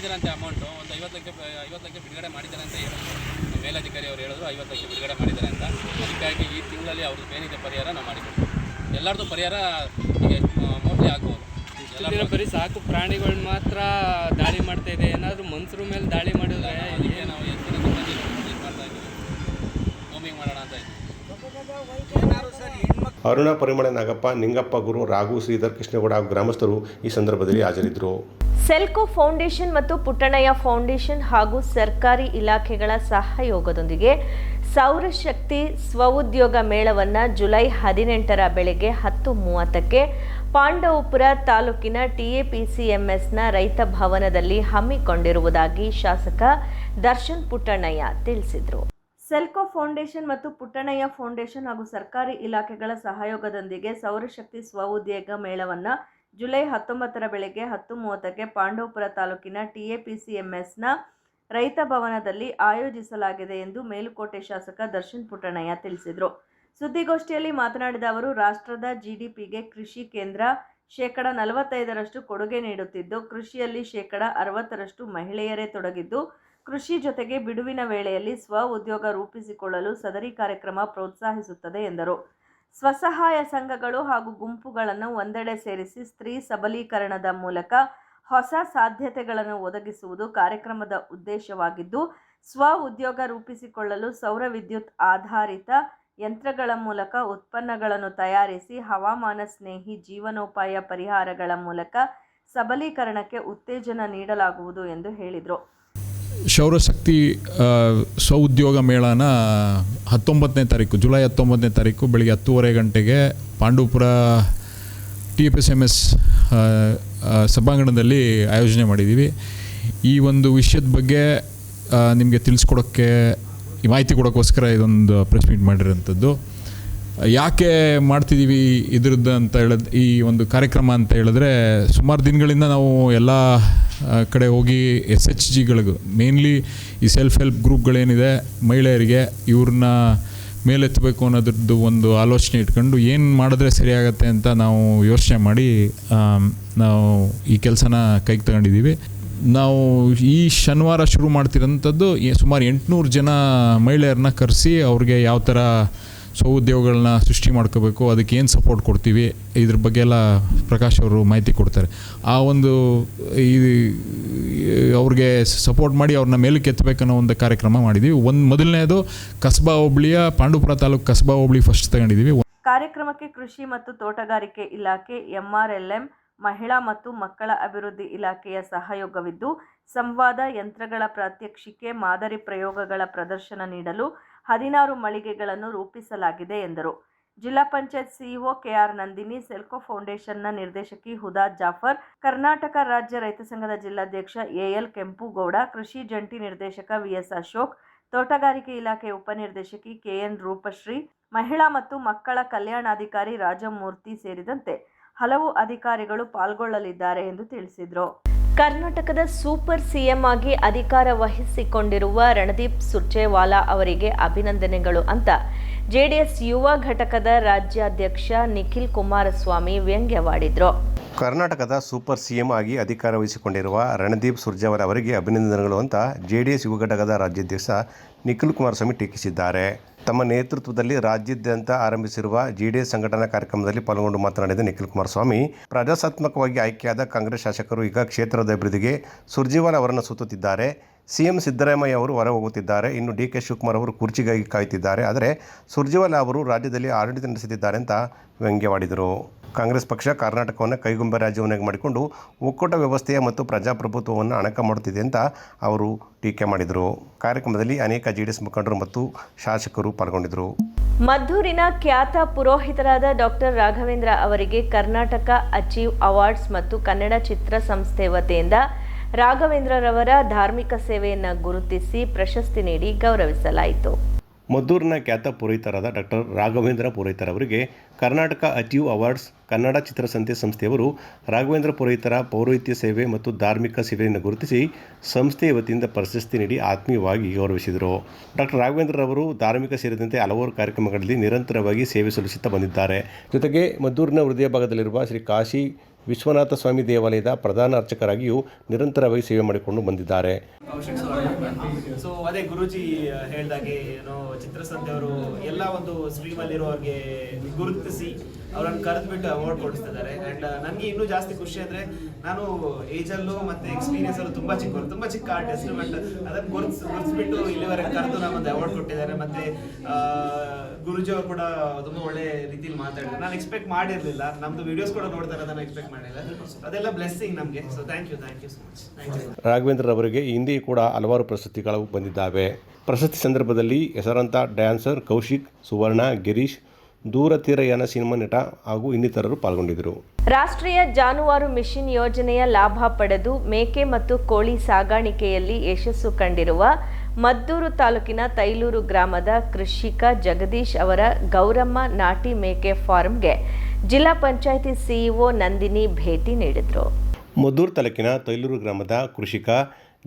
ಮಾಡಿದಾರಂತೆ ಅಮೌಂಟು. ಒಂದು ಐವತ್ತು ಲಕ್ಷ ಐವತ್ತು ಲಕ್ಷ ಬಿಡುಗಡೆ ಮಾಡಿದ್ದಾರೆ ಅಂತ ಹೇಳಿದ್ರು ಮೇಲಧಿಕಾರಿ ಅವರು ಹೇಳಿದ್ರು ಐವತ್ತು ಲಕ್ಷ ಬಿಡುಗಡೆ ಮಾಡಿದ್ದಾರೆ ಅಂತ. ಅದಕ್ಕಾಗಿ ಈ ತಿಂಗಳಲ್ಲಿ ಅವ್ರದ್ದು ಏನಿದೆ ಪರಿಹಾರ ನಾವು ಮಾಡಿಕೊಡ್ತೀವಿ. ಎಲ್ಲರದ್ದು ಪರಿಹಾರ ಈಗ ಮೋಸ್ಟ್ಲಿ ಆಗ್ಬೋದು. ಎಲ್ಲರೂ ಬರೀ ಸಾಕು ಪ್ರಾಣಿಗಳು ಮಾತ್ರ ದಾಳಿ ಮಾಡ್ತಾ ಇದೆ. ಏನಾದರೂ ಮನುಷ್ಯರ ಮೇಲೆ ದಾಳಿ ಮಾಡಿದ್ರೆ ಅದಕ್ಕೆ ನಾವು ಎಷ್ಟು ದಿನ ಮಾಡ್ತಾ ಇದ್ದೀವಿ. ಹೋಮಿಂಗ್ ಮಾಡೋಣ ಅಂತ ಇದ್ದೀವಿ. ಅರುಣ ಪರಿಮಳ ನಾಗಪ್ಪ ನಿಂಗಪ್ಪ ಗುರು ರಾಘು ಶ್ರೀಧರ್ ಕೃಷ್ಣಗೌಡ ಹಾಗೂ ಗ್ರಾಮಸ್ಥರು ಈ ಸಂದರ್ಭದಲ್ಲಿ ಹಾಜರಿದ್ದರು. ಸೆಲ್ಕೋ ಫೌಂಡೇಶನ್ ಮತ್ತು ಪುಟ್ಟಣಯ್ಯ ಫೌಂಡೇಶನ್ ಹಾಗೂ ಸರ್ಕಾರಿ ಇಲಾಖೆಗಳ ಸಹಯೋಗದೊಂದಿಗೆ ಸೌರಶಕ್ತಿ ಸ್ವಉದ್ಯೋಗ ಮೇಳವನ್ನು ಜುಲೈ ಹದಿನೆಂಟರ ಬೆಳಗ್ಗೆ ಹತ್ತು ಮೂವತ್ತಕ್ಕೆ ಪಾಂಡವಪುರ ತಾಲೂಕಿನ ಟಿಎಪಿಸಿಎಂಎಸ್ನ ರೈತ ಭವನದಲ್ಲಿ ಹಮ್ಮಿಕೊಂಡಿರುವುದಾಗಿ ಶಾಸಕ ದರ್ಶನ್ ಪುಟ್ಟಣ್ಣಯ್ಯ ತಿಳಿಸಿದರು. ಸೆಲ್ಕೋ ಫೌಂಡೇಶನ್ ಮತ್ತು ಪುಟ್ಟಣಯ್ಯ ಫೌಂಡೇಶನ್ ಹಾಗೂ ಸರ್ಕಾರಿ ಇಲಾಖೆಗಳ ಸಹಯೋಗದೊಂದಿಗೆ ಸೌರಶಕ್ತಿ ಸ್ವಉದ್ಯೋಗ ಮೇಳವನ್ನು ಜುಲೈ ಹತ್ತೊಂಬತ್ತರ ಬೆಳಗ್ಗೆ ಹತ್ತು ಮೂವತ್ತಕ್ಕೆ ಪಾಂಡವಪುರ ತಾಲೂಕಿನ ಟಿಎಪಿಸಿಎಂಎಸ್ನ ರೈತ ಭವನದಲ್ಲಿ ಆಯೋಜಿಸಲಾಗಿದೆ ಎಂದು ಮೇಲುಕೋಟೆ ಶಾಸಕ ದರ್ಶನ್ ಪುಟ್ಟಣಯ್ಯ ತಿಳಿಸಿದರು. ಸುದ್ದಿಗೋಷ್ಠಿಯಲ್ಲಿ ಮಾತನಾಡಿದ ಅವರು, ರಾಷ್ಟ್ರದ ಜಿಡಿಪಿಗೆ ಕೃಷಿ ಕೇಂದ್ರ ಶೇಕಡ ನಲವತ್ತೈದರಷ್ಟು ಕೊಡುಗೆ ನೀಡುತ್ತಿದ್ದು, ಕೃಷಿಯಲ್ಲಿ ಶೇಕಡ ಅರವತ್ತರಷ್ಟು ಮಹಿಳೆಯರೇ ತೊಡಗಿದ್ದು, ಕೃಷಿ ಜೊತೆಗೆ ಬಿಡುವಿನ ವೇಳೆಯಲ್ಲಿ ಸ್ವ ಉದ್ಯೋಗ ರೂಪಿಸಿಕೊಳ್ಳಲು ಸದರಿ ಕಾರ್ಯಕ್ರಮ ಪ್ರೋತ್ಸಾಹಿಸುತ್ತದೆ ಎಂದರು. ಸ್ವಸಹಾಯ ಸಂಘಗಳು ಹಾಗೂ ಗುಂಪುಗಳನ್ನು ಒಂದೆಡೆ ಸೇರಿಸಿ ಸ್ತ್ರೀ ಸಬಲೀಕರಣದ ಮೂಲಕ ಹೊಸ ಸಾಧ್ಯತೆಗಳನ್ನು ಒದಗಿಸುವುದು ಕಾರ್ಯಕ್ರಮದ ಉದ್ದೇಶವಾಗಿದ್ದು, ಸ್ವ ಉದ್ಯೋಗ ರೂಪಿಸಿಕೊಳ್ಳಲು ಸೌರ ವಿದ್ಯುತ್ ಆಧಾರಿತ ಯಂತ್ರಗಳ ಮೂಲಕ ಉತ್ಪನ್ನಗಳನ್ನು ತಯಾರಿಸಿ ಹವಾಮಾನ ಸ್ನೇಹಿ ಜೀವನೋಪಾಯ ಪರಿಹಾರಗಳ ಮೂಲಕ ಸಬಲೀಕರಣಕ್ಕೆ ಉತ್ತೇಜನ ನೀಡಲಾಗುವುದು ಎಂದು ಹೇಳಿದರು. ಸೌರಶಕ್ತಿ ಸ್ವಉದ್ಯೋಗ ಮೇಳನ ಹತ್ತೊಂಬತ್ತನೇ ತಾರೀಕು, ಜುಲೈ ಹತ್ತೊಂಬತ್ತನೇ ತಾರೀಕು ಬೆಳಿಗ್ಗೆ ಹತ್ತೂವರೆ ಗಂಟೆಗೆ Pandupura T F S M S ಸಭಾಂಗಣದಲ್ಲಿ ಆಯೋಜನೆ ಮಾಡಿದ್ದೀವಿ. ಈ ಒಂದು ವಿಷಯದ ಬಗ್ಗೆ ನಿಮಗೆ ತಿಳಿಸ್ಕೊಡೋಕ್ಕೆ ಈ ಮಾಹಿತಿ ಕೊಡೋಕ್ಕೋಸ್ಕರ ಇದೊಂದು ಪ್ರೆಸ್ ಮೀಟ್ ಮಾಡಿರೋಂಥದ್ದು. ಯಾಕೆ ಮಾಡ್ತಿದ್ದೀವಿ ಇದ್ರದ್ದು ಅಂತ ಹೇಳದ್, ಈ ಒಂದು ಕಾರ್ಯಕ್ರಮ ಅಂತ ಹೇಳಿದ್ರೆ, ಸುಮಾರು ದಿನಗಳಿಂದ ನಾವು ಎಲ್ಲ ಕಡೆ ಹೋಗಿ ಎಸ್ ಎಚ್ ಜಿಗಳಿಗೂ ಮೇನ್ಲಿ ಈ ಸೆಲ್ಫ್ ಹೆಲ್ಪ್ ಗ್ರೂಪ್ಗಳೇನಿದೆ ಮಹಿಳೆಯರಿಗೆ ಇವ್ರನ್ನ ಮೇಲೆತ್ತಬೇಕು ಅನ್ನೋದ್ರದ್ದು ಒಂದು ಆಲೋಚನೆ ಇಟ್ಕೊಂಡು ಏನು ಮಾಡಿದ್ರೆ ಸರಿಯಾಗತ್ತೆ ಅಂತ ನಾವು ಯೋಚನೆ ಮಾಡಿ ನಾವು ಈ ಕೆಲಸನ ಕೈಗೆ ತಗೊಂಡಿದ್ದೀವಿ. ನಾವು ಈ ಶನಿವಾರ ಶುರು ಮಾಡ್ತಿರೋಂಥದ್ದು ಸುಮಾರು ಎಂಟುನೂರು ಜನ ಮಹಿಳೆಯರನ್ನ ಕರೆಸಿ ಅವ್ರಿಗೆ ಯಾವ ಥರ ಸ್ವಉದ್ಯೋಗಗಳನ್ನ ಸೃಷ್ಟಿ ಮಾಡ್ಕೋಬೇಕು, ಅದಕ್ಕೆ ಏನು ಸಪೋರ್ಟ್ ಕೊಡ್ತೀವಿ, ಇದ್ರ ಬಗ್ಗೆ ಎಲ್ಲ ಪ್ರಕಾಶ್ ಅವರು ಮಾಹಿತಿ ಕೊಡ್ತಾರೆ. ಆ ಒಂದು, ಈ, ಅವ್ರಿಗೆ ಸಪೋರ್ಟ್ ಮಾಡಿ ಅವ್ರನ್ನ ಮೇಲಕ್ಕೆ ಎತ್ತಬೇಕನ್ನೋ ಒಂದು ಕಾರ್ಯಕ್ರಮ ಮಾಡಿದ್ದೀವಿ ಒಂದು ಮೊದಲನೇದು ಕಸ್ಬಾ ಹೋಬಳಿಯ ಪಾಂಡುಪುರ ತಾಲೂಕು ಕಸ್ಬಾ ಹೋಬಳಿ ಫಸ್ಟ್ ತಗೊಂಡಿದ್ದೀವಿ ಕಾರ್ಯಕ್ರಮಕ್ಕೆ ಕೃಷಿ ಮತ್ತು ತೋಟಗಾರಿಕೆ ಇಲಾಖೆ, ಎಂಆರ್ಎಲ್ಎಂ, ಮಹಿಳಾ ಮತ್ತು ಮಕ್ಕಳ ಅಭಿವೃದ್ಧಿ ಇಲಾಖೆಯ ಸಹಯೋಗವಿದ್ದು, ಸಂವಾದ ಯಂತ್ರಗಳ ಪ್ರಾತ್ಯಕ್ಷಿಕೆ, ಮಾದರಿ ಪ್ರಯೋಗಗಳ ಪ್ರದರ್ಶನ ನೀಡಲು ಹದಿನಾರು ಮಳಿಗೆಗಳನ್ನು ರೂಪಿಸಲಾಗಿದೆ ಎಂದರು. ಜಿಲ್ಲಾ ಪಂಚಾಯತ್ ಸಿಇಒ ಕೆಆರ್ ನಂದಿನಿ, ಸೆಲ್ಕೋ ಫೌಂಡೇಶನ್ನ ನಿರ್ದೇಶಕಿ ಹುದಾ ಜಾಫರ್, ಕರ್ನಾಟಕ ರಾಜ್ಯ ರೈತ ಸಂಘದ ಜಿಲ್ಲಾಧ್ಯಕ್ಷ ಎಎಲ್ ಕೆಂಪುಗೌಡ, ಕೃಷಿ ಜಂಟಿ ನಿರ್ದೇಶಕ ವಿಎಸ್ ಅಶೋಕ್, ತೋಟಗಾರಿಕೆ ಇಲಾಖೆ ಉಪನಿರ್ದೇಶಕಿ ಕೆಎನ್ ರೂಪಶ್ರೀ, ಮಹಿಳಾ ಮತ್ತು ಮಕ್ಕಳ ಕಲ್ಯಾಣಾಧಿಕಾರಿ ರಾಜಮೂರ್ತಿ ಸೇರಿದಂತೆ ಹಲವು ಅಧಿಕಾರಿಗಳು ಪಾಲ್ಗೊಳ್ಳಲಿದ್ದಾರೆ ಎಂದು ತಿಳಿಸಿದರು. ಕರ್ನಾಟಕದ ಸೂಪರ್ ಸಿಎಂ ಆಗಿ ಅಧಿಕಾರ ವಹಿಸಿಕೊಂಡಿರುವ ರಣದೀಪ್ ಸುರ್ಜೇವಾಲಾ ಅವರಿಗೆ ಅಭಿನಂದನೆಗಳು ಅಂತ ಜೆಡಿಎಸ್ ಯುವ ಘಟಕದ ರಾಜ್ಯಾಧ್ಯಕ್ಷ ನಿಖಿಲ್ ಕುಮಾರಸ್ವಾಮಿ ವ್ಯಂಗ್ಯವಾಡಿದ್ರು. ಕರ್ನಾಟಕದ ಸೂಪರ್ ಸಿಎಂ ಆಗಿ ಅಧಿಕಾರ ವಹಿಸಿಕೊಂಡಿರುವ ರಣದೀಪ್ ಸುರ್ಜೇವಾಲಾ ಅವರಿಗೆ ಅಭಿನಂದನೆಗಳು ಅಂತ ಜೆಡಿಎಸ್ ಯುವ ಘಟಕದ ರಾಜ್ಯಾಧ್ಯಕ್ಷ ನಿಖಿಲ್ ಕುಮಾರಸ್ವಾಮಿ ಟೀಕಿಸಿದ್ದಾರೆ. ತಮ್ಮ ನೇತೃತ್ವದಲ್ಲಿ ರಾಜ್ಯಾದ್ಯಂತ ಆರಂಭಿಸಿರುವ ಜೆಡಿಎಸ್ ಸಂಘಟನಾ ಕಾರ್ಯಕ್ರಮದಲ್ಲಿ ಪಾಲ್ಗೊಂಡು ಮಾತನಾಡಿದ ನಿಖಿಲ್ ಕುಮಾರಸ್ವಾಮಿ, ಪ್ರಜಾಸತ್ತಾತ್ಮಕವಾಗಿ ಆಯ್ಕೆಯಾದ ಕಾಂಗ್ರೆಸ್ ಶಾಸಕರು ಈಗ ಕ್ಷೇತ್ರದ ಅಭಿವೃದ್ಧಿಗೆ ಸುರ್ಜೇವಾಲ ಅವರನ್ನು ಸುತ್ತುತ್ತಿದ್ದಾರೆ ಸಿಎಂ ಸಿದ್ದರಾಮಯ್ಯ ಅವರು ಹೊರ ಹೋಗುತ್ತಿದ್ದಾರೆ ಇನ್ನು ಡಿ ಕೆ ಶಿವಕುಮಾರ್ ಅವರು ಕುರ್ಚಿಗಾಗಿ ಕಾಯುತ್ತಿದ್ದಾರೆ ಆದರೆ ಸುರ್ಜೇವಾಲ ಅವರು ರಾಜ್ಯದಲ್ಲಿ ಆಡಳಿತ ನಡೆಸುತ್ತಿದ್ದಾರೆ ಅಂತ ವ್ಯಂಗ್ಯವಾಡಿದರು. ಕಾಂಗ್ರೆಸ್ ಪಕ್ಷ ಕರ್ನಾಟಕವನ್ನು ಕೈಗೊಂಬೆ ರಾಜ್ಯವನ್ನಾಗಿ ಮಾಡಿಕೊಂಡು ಒಕ್ಕೂಟ ವ್ಯವಸ್ಥೆಯ ಮತ್ತು ಪ್ರಜಾಪ್ರಭುತ್ವವನ್ನು ಅಣಕ ಮಾಡುತ್ತಿದೆ ಅಂತ ಅವರು ಟೀಕೆ ಮಾಡಿದರು. ಕಾರ್ಯಕ್ರಮದಲ್ಲಿ ಅನೇಕ ಜೆ ಡಿ ಎಸ್ ಮುಖಂಡರು ಮತ್ತು ಶಾಸಕರು ಪಾಲ್ಗೊಂಡಿದ್ದರು. ಮದ್ದೂರಿನ ಖ್ಯಾತ ಪುರೋಹಿತರಾದ ಡಾಕ್ಟರ್ ರಾಘವೇಂದ್ರ ಅವರಿಗೆ ಕರ್ನಾಟಕ ಅಚೀವ್ ಅವಾರ್ಡ್ಸ್ ಮತ್ತು ಕನ್ನಡ ಚಿತ್ರ ಸಂಸ್ಥೆ ವತಿಯಿಂದ ರಾಘವೇಂದ್ರರವರ ಧಾರ್ಮಿಕ ಸೇವೆಯನ್ನು ಗುರುತಿಸಿ ಪ್ರಶಸ್ತಿ ನೀಡಿ ಗೌರವಿಸಲಾಯಿತು. ಮದ್ದೂರಿನ ಖ್ಯಾತ ಪುರೋಹಿತರಾದ ಡಾಕ್ಟರ್ ರಾಘವೇಂದ್ರ ಪುರೋಹಿತರವರಿಗೆ ಕರ್ನಾಟಕ ಅಚೀವ್ ಅವಾರ್ಡ್ಸ್, ಕನ್ನಡ ಚಿತ್ರಸಂತೆ ಸಂಸ್ಥೆಯವರು ರಾಘವೇಂದ್ರ ಪುರೋಹಿತರ ಪೌರೋಹಿತ್ಯ ಸೇವೆ ಮತ್ತು ಧಾರ್ಮಿಕ ಸೇವೆಯನ್ನು ಗುರುತಿಸಿ ಸಂಸ್ಥೆಯ ವತಿಯಿಂದ ಪ್ರಶಸ್ತಿ ನೀಡಿ ಆತ್ಮೀಯವಾಗಿ ಗೌರವಿಸಿದರು. ಡಾಕ್ಟರ್ ರಾಘವೇಂದ್ರರವರು ಧಾರ್ಮಿಕ ಸೇರಿದಂತೆ ಹಲವಾರು ಕಾರ್ಯಕ್ರಮಗಳಲ್ಲಿ ನಿರಂತರವಾಗಿ ಸೇವೆ ಸಲ್ಲಿಸುತ್ತಾ ಬಂದಿದ್ದಾರೆ. ಜೊತೆಗೆ ಮದ್ದೂರಿನ ಹೃದಯ ಭಾಗದಲ್ಲಿರುವ ಶ್ರೀ ಕಾಶಿ ವಿಶ್ವನಾಥ ಸ್ವಾಮಿ ದೇವಾಲಯದ ಪ್ರಧಾನ ಅರ್ಚಕರಾಗಿಯೂ ನಿರಂತರವಾಗಿ ಸೇವೆ ಮಾಡಿಕೊಂಡು ಬಂದಿದ್ದಾರೆ. ಸೊ ಅದೇ ಗುರುಜಿ ಹೇಳಿದಾಗೆ ಏನೋ ಚಿತ್ರಸಂತೆಯವರು ಎಲ್ಲ ಒಂದು ಸ್ಟ್ರೀಮಲ್ಲಿರೋರಿಗೆ ಗುರುತಿಸಿ ಅವರನ್ನು ಕರೆದ್ಬಿಟ್ಟು ಅವಾರ್ಡ್ ಕೊಡಿಸ್ತಿದ್ದಾರೆ. ಅಂಡ್ ನನಗೆ ಇನ್ನೂ ಜಾಸ್ತಿ ಖುಷಿ ಅಂದರೆ ನಾನು ಏಜಲ್ಲೂ ಮತ್ತು ಎಕ್ಸ್ಪೀರಿಯನ್ಸಲ್ಲೂ ತುಂಬ ಚಿಕ್ಕವರು ತುಂಬ ಚಿಕ್ಕ ಆರ್ಟಿಸ್ಟ್ ಬಟ್ ಅದನ್ನು ಗುರುತಿಸ್, ಗುರುತಿಸ್ಬಿಟ್ಟು ಇಲ್ಲಿವರೆಗೆ ಕರೆದು ನಮ್ಮೊಂದು ಅವಾರ್ಡ್ ಕೊಟ್ಟಿದ್ದಾರೆ. ಮತ್ತು ಗುರುಜಿ ಅವರು ಕೂಡ ತುಂಬ ಒಳ್ಳೆ ರೀತಿಯಲ್ಲಿ ಮಾತಾಡಿದ್ರು. ನಾನು ಎಕ್ಸ್ಪೆಕ್ಟ್ ಮಾಡಿರಲಿಲ್ಲ. ನಮ್ಮದು ವಿಡಿಯೋಸ್ ಕೂಡ ನೋಡ್ತಾರೆ ಅದನ್ನು ಎಕ್ಸ್ಪೆಕ್ಟ್ ಮಾಡಿಲ್ಲ. ಅದೆಲ್ಲ ಬ್ಲೆಸ್ಸಿಂಗ್ ನಮಗೆ. So thank you thank you so much thank you ರಾಘವೇಂದ್ರರವರಿಗೆ Hindi ಕೂಡ ಹಲವಾರು ಪ್ರಶಸ್ತಿಗಳು ಬಂದಿದ್ದಾವೆ. ಪ್ರಶಸ್ತಿ ಸಂದರ್ಭದಲ್ಲಿ ಹೆಸರಂತ ಡ್ಯಾನ್ಸರ್ ಕೌಶಿಕ್, ಸುವರ್ಣ, ಗಿರೀಶ್ ದೂರತೀರಯಾನ ಸಿನಿಮಾ ನಟ ಹಾಗೂ ಇನ್ನಿತರರು ಪಾಲ್ಗೊಂಡಿದ್ದರು. ರಾಷ್ಟ್ರೀಯ ಜಾನುವಾರು ಮಿಷನ್ ಯೋಜನೆಯ ಲಾಭ ಪಡೆದು ಮೇಕೆ ಮತ್ತು ಕೋಳಿ ಸಾಗಾಣಿಕೆಯಲ್ಲಿ ಯಶಸ್ಸು ಕಂಡಿರುವ ಮದ್ದೂರು ತಾಲೂಕಿನ ತೈಲೂರು ಗ್ರಾಮದ ಕೃಷಿಕ ಜಗದೀಶ್ ಅವರ ಗೌರಮ್ಮ ನಾಟಿ ಮೇಕೆ ಫಾರ್ಮ್ಗೆ ಜಿಲ್ಲಾ ಪಂಚಾಯಿತಿ ಸಿಇಒ ನಂದಿನಿ ಭೇಟಿ ನೀಡಿದರು. ಮದ್ದೂರು ತಾಲೂಕಿನ ತೈಲೂರು ಗ್ರಾಮದ ಕೃಷಿಕ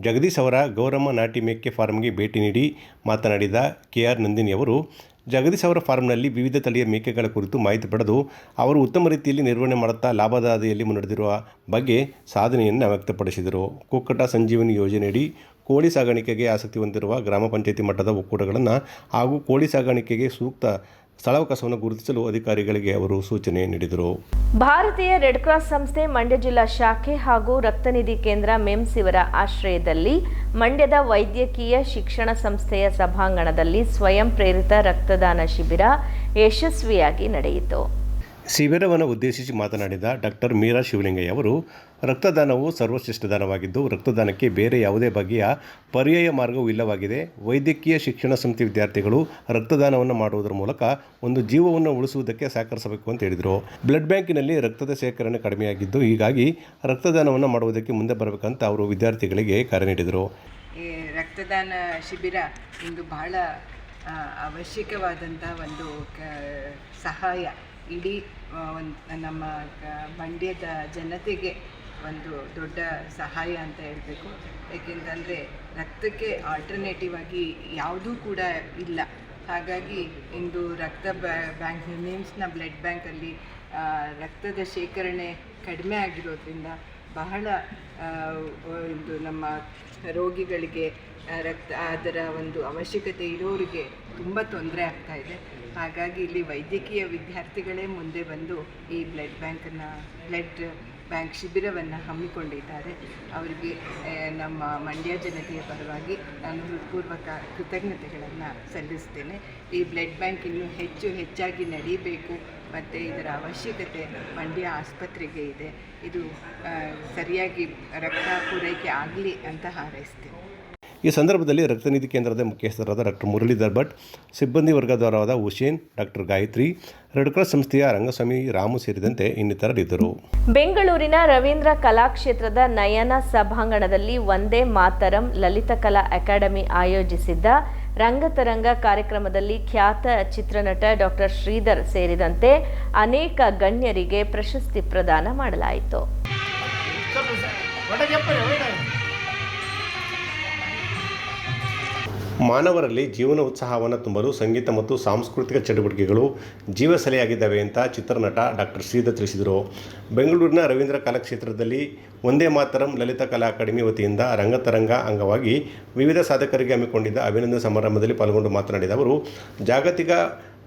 ಜಗದೀಶ್ ಅವರ ಗೌರಮ್ಮ ನಾಟಿ ಮೇಕೆ ಫಾರ್ಮ್ಗೆ ಭೇಟಿ ನೀಡಿ ಮಾತನಾಡಿದ ಕೆ ಆರ್ ನಂದಿನಿ ಅವರು ಜಗದೀಶ್ ಅವರ ಫಾರ್ಮ್ನಲ್ಲಿ ವಿವಿಧ ತಳಿಯ ಮೇಕೆಗಳ ಕುರಿತು ಮಾಹಿತಿ ಪಡೆದು ಅವರು ಉತ್ತಮ ರೀತಿಯಲ್ಲಿ ನಿರ್ವಹಣೆ ಮಾಡುತ್ತಾ ಲಾಭದಾದಿಯಲ್ಲಿ ಮುನ್ನಡೆದಿರುವ ಬಗ್ಗೆ ಸಾಧನೆಯನ್ನು ವ್ಯಕ್ತಪಡಿಸಿದರು. ಕುಕ್ಕಟ ಸಂಜೀವನಿ ಯೋಜನೆಯಡಿ ಕೋಳಿ ಸಾಗಾಣಿಕೆಗೆ ಆಸಕ್ತಿ ಹೊಂದಿರುವ ಗ್ರಾಮ ಪಂಚಾಯಿತಿ ಮಟ್ಟದ ಒಕ್ಕೂಟಗಳನ್ನು ಹಾಗೂ ಕೋಳಿ ಸಾಗಾಣಿಕೆಗೆ ಸೂಕ್ತ ಸ್ಥಳಾವಕಾಶವನ್ನು ಗುರುತಿಸಲು ಅಧಿಕಾರಿಗಳಿಗೆ ಅವರು ಸೂಚನೆ ನೀಡಿದರು. ಭಾರತೀಯ ರೆಡ್ ಕ್ರಾಸ್ ಸಂಸ್ಥೆ ಮಂಡ್ಯ ಜಿಲ್ಲಾ ಶಾಖೆ ಹಾಗೂ ರಕ್ತನಿಧಿ ಕೇಂದ್ರ ಮೆಮ್ಸ್ ಇವರ ಆಶ್ರಯದಲ್ಲಿ ಮಂಡ್ಯದ ವೈದ್ಯಕೀಯ ಶಿಕ್ಷಣ ಸಂಸ್ಥೆಯ ಸಭಾಂಗಣದಲ್ಲಿ ಸ್ವಯಂ ಪ್ರೇರಿತ ರಕ್ತದಾನ ಶಿಬಿರ ಯಶಸ್ವಿಯಾಗಿ ನಡೆಯಿತು. ಶಿಬಿರವನ್ನು ಉದ್ದೇಶಿಸಿ ಮಾತನಾಡಿದ ಡಾಕ್ಟರ್ ಮೀರಾ ಶಿವಲಿಂಗಯ್ಯ ಅವರು, ರಕ್ತದಾನವು ಸರ್ವಶ್ರೇಷ್ಠ ದಾನವಾಗಿದ್ದು, ರಕ್ತದಾನಕ್ಕೆ ಬೇರೆ ಯಾವುದೇ ಬಗೆಯ ಪರ್ಯಾಯ ಮಾರ್ಗವೂ ಇಲ್ಲವಾಗಿದೆ. ವೈದ್ಯಕೀಯ ಶಿಕ್ಷಣ ಸಂಸ್ಥೆ ವಿದ್ಯಾರ್ಥಿಗಳು ರಕ್ತದಾನವನ್ನು ಮಾಡುವುದರ ಮೂಲಕ ಒಂದು ಜೀವವನ್ನು ಉಳಿಸುವುದಕ್ಕೆ ಸಹಕರಿಸಬೇಕು ಅಂತ ಹೇಳಿದರು. ಬ್ಲಡ್ ಬ್ಯಾಂಕಿನಲ್ಲಿ ರಕ್ತದ ಶೇಖರಣೆ ಕಡಿಮೆಯಾಗಿದ್ದು, ಹೀಗಾಗಿ ರಕ್ತದಾನವನ್ನು ಮಾಡುವುದಕ್ಕೆ ಮುಂದೆ ಬರಬೇಕಂತ ಅವರು ವಿದ್ಯಾರ್ಥಿಗಳಿಗೆ ಕರೆ ನೀಡಿದರು. ರಕ್ತದಾನ ಶಿಬಿರ ಇಂದು ಬಹಳ ಅವಶ್ಯಕವಾದಂಥ ಒಂದು ಸಹಾಯ ಇಡೀ ಒಂದು, ನಮ್ಮ ಮಂಡ್ಯದ ಜನತೆಗೆ ಒಂದು ದೊಡ್ಡ ಸಹಾಯ ಅಂತ ಹೇಳಬೇಕು. ಏಕೆಂತಂದರೆ ರಕ್ತಕ್ಕೆ ಆಲ್ಟರ್ನೇಟಿವ್ ಆಗಿ ಯಾವುದೂ ಕೂಡ ಇಲ್ಲ. ಹಾಗಾಗಿ ಇಂದು ರಕ್ತ ಬ್ಯಾಂಕ್ ನಿಮ್ಸ್ನ ಬ್ಲಡ್ ಬ್ಯಾಂಕಲ್ಲಿ ರಕ್ತದ ಶೇಖರಣೆ ಕಡಿಮೆ ಆಗಿರೋದ್ರಿಂದ ಬಹಳ ಒಂದು ನಮ್ಮ ರೋಗಿಗಳಿಗೆ ರಕ್ತ, ಅದರ ಒಂದು ಅವಶ್ಯಕತೆ ಇರೋರಿಗೆ ತುಂಬ ತೊಂದರೆ ಆಗ್ತಾ ಇದೆ. ಹಾಗಾಗಿ ಇಲ್ಲಿ ವೈದ್ಯಕೀಯ ವಿದ್ಯಾರ್ಥಿಗಳೇ ಮುಂದೆ ಬಂದು ಈ ಬ್ಲಡ್ ಬ್ಯಾಂಕನ್ನು ಬ್ಲಡ್ ಬ್ಯಾಂಕ್ ಶಿಬಿರವನ್ನು ಹಮ್ಮಿಕೊಂಡಿದ್ದಾರೆ. ಅವರಿಗೆ ನಮ್ಮ ಮಂಡ್ಯ ಜನತೆಯ ಪರವಾಗಿ ನಾನು ಹೃತ್ಪೂರ್ವಕ ಕೃತಜ್ಞತೆಗಳನ್ನು ಸಲ್ಲಿಸ್ತೇನೆ. ಈ ಬ್ಲಡ್ ಬ್ಯಾಂಕ್ ಇನ್ನೂ ಹೆಚ್ಚು ಹೆಚ್ಚಾಗಿ ನಡೀಬೇಕು. ಮತ್ತು ಇದರ ಅವಶ್ಯಕತೆ ಮಂಡ್ಯ ಆಸ್ಪತ್ರೆಗೆ ಇದೆ. ಇದು ಸರಿಯಾಗಿ ರಕ್ತ ಪೂರೈಕೆ ಆಗಲಿ ಅಂತ ಹಾರೈಸ್ತೇನೆ. ಈ ಸಂದರ್ಭದಲ್ಲಿ ರಕ್ತನಿಧಿ ಕೇಂದ್ರದ ಮುಖ್ಯಸ್ಥರಾದ ಡಾಕ್ಟರ್ ಮುರಳೀಧರ್ ಭಟ್ ಸಿಬ್ಬಂದಿ ವರ್ಗದವರಾದ Hussain doctor Gayathri red cross ಸಂಸ್ಥೆಯ ರಂಗಸ್ವಾಮಿ ರಾಮು ಸೇರಿದಂತೆ ಇನ್ನಿತರರಿದ್ದರು. ಬೆಂಗಳೂರಿನ ರವೀಂದ್ರ ಕಲಾಕ್ಷೇತ್ರದ ನಯನ ಸಭಾಂಗಣದಲ್ಲಿ ಒಂದೇ ಮಾತರಂ ಲಲಿತ ಕಲಾ ಅಕಾಡೆಮಿ ಆಯೋಜಿಸಿದ್ದ ರಂಗತರಂಗ ಕಾರ್ಯಕ್ರಮದಲ್ಲಿ ಖ್ಯಾತ ಚಿತ್ರನಟ ಡಾಕ್ಟರ್ ಶ್ರೀಧರ್ ಸೇರಿದಂತೆ ಅನೇಕ ಗಣ್ಯರಿಗೆ ಪ್ರಶಸ್ತಿ ಪ್ರದಾನ ಮಾಡಲಾಯಿತು. ಮಾನವರಲ್ಲಿ ಜೀವನ ಉತ್ಸಾಹವನ್ನು ತುಂಬಲು ಸಂಗೀತ ಮತ್ತು ಸಾಂಸ್ಕೃತಿಕ ಚಟುವಟಿಕೆಗಳು ಜೀವಸಲೆಯಾಗಿದ್ದಾವೆ ಅಂತ ಚಿತ್ರನಟ ಡಾಕ್ಟರ್ ಶ್ರೀಧರ್ ತಿಳಿಸಿದರು. ಬೆಂಗಳೂರಿನ ರವೀಂದ್ರ ಕಲಾಕ್ಷೇತ್ರದಲ್ಲಿ ಒಂದೇ ಮಾತರಂ ಲಲಿತ ಕಲಾ ಅಕಾಡೆಮಿ ವತಿಯಿಂದ ರಂಗತರಂಗ ಅಂಗವಾಗಿ ವಿವಿಧ ಸಾಧಕರಿಗೆ ಹಮ್ಮಿಕೊಂಡಿದ್ದ ಅಭಿನಂದನೆ ಸಮಾರಂಭದಲ್ಲಿ ಪಾಲ್ಗೊಂಡು ಮಾತನಾಡಿದ ಅವರು, ಜಾಗತಿಕ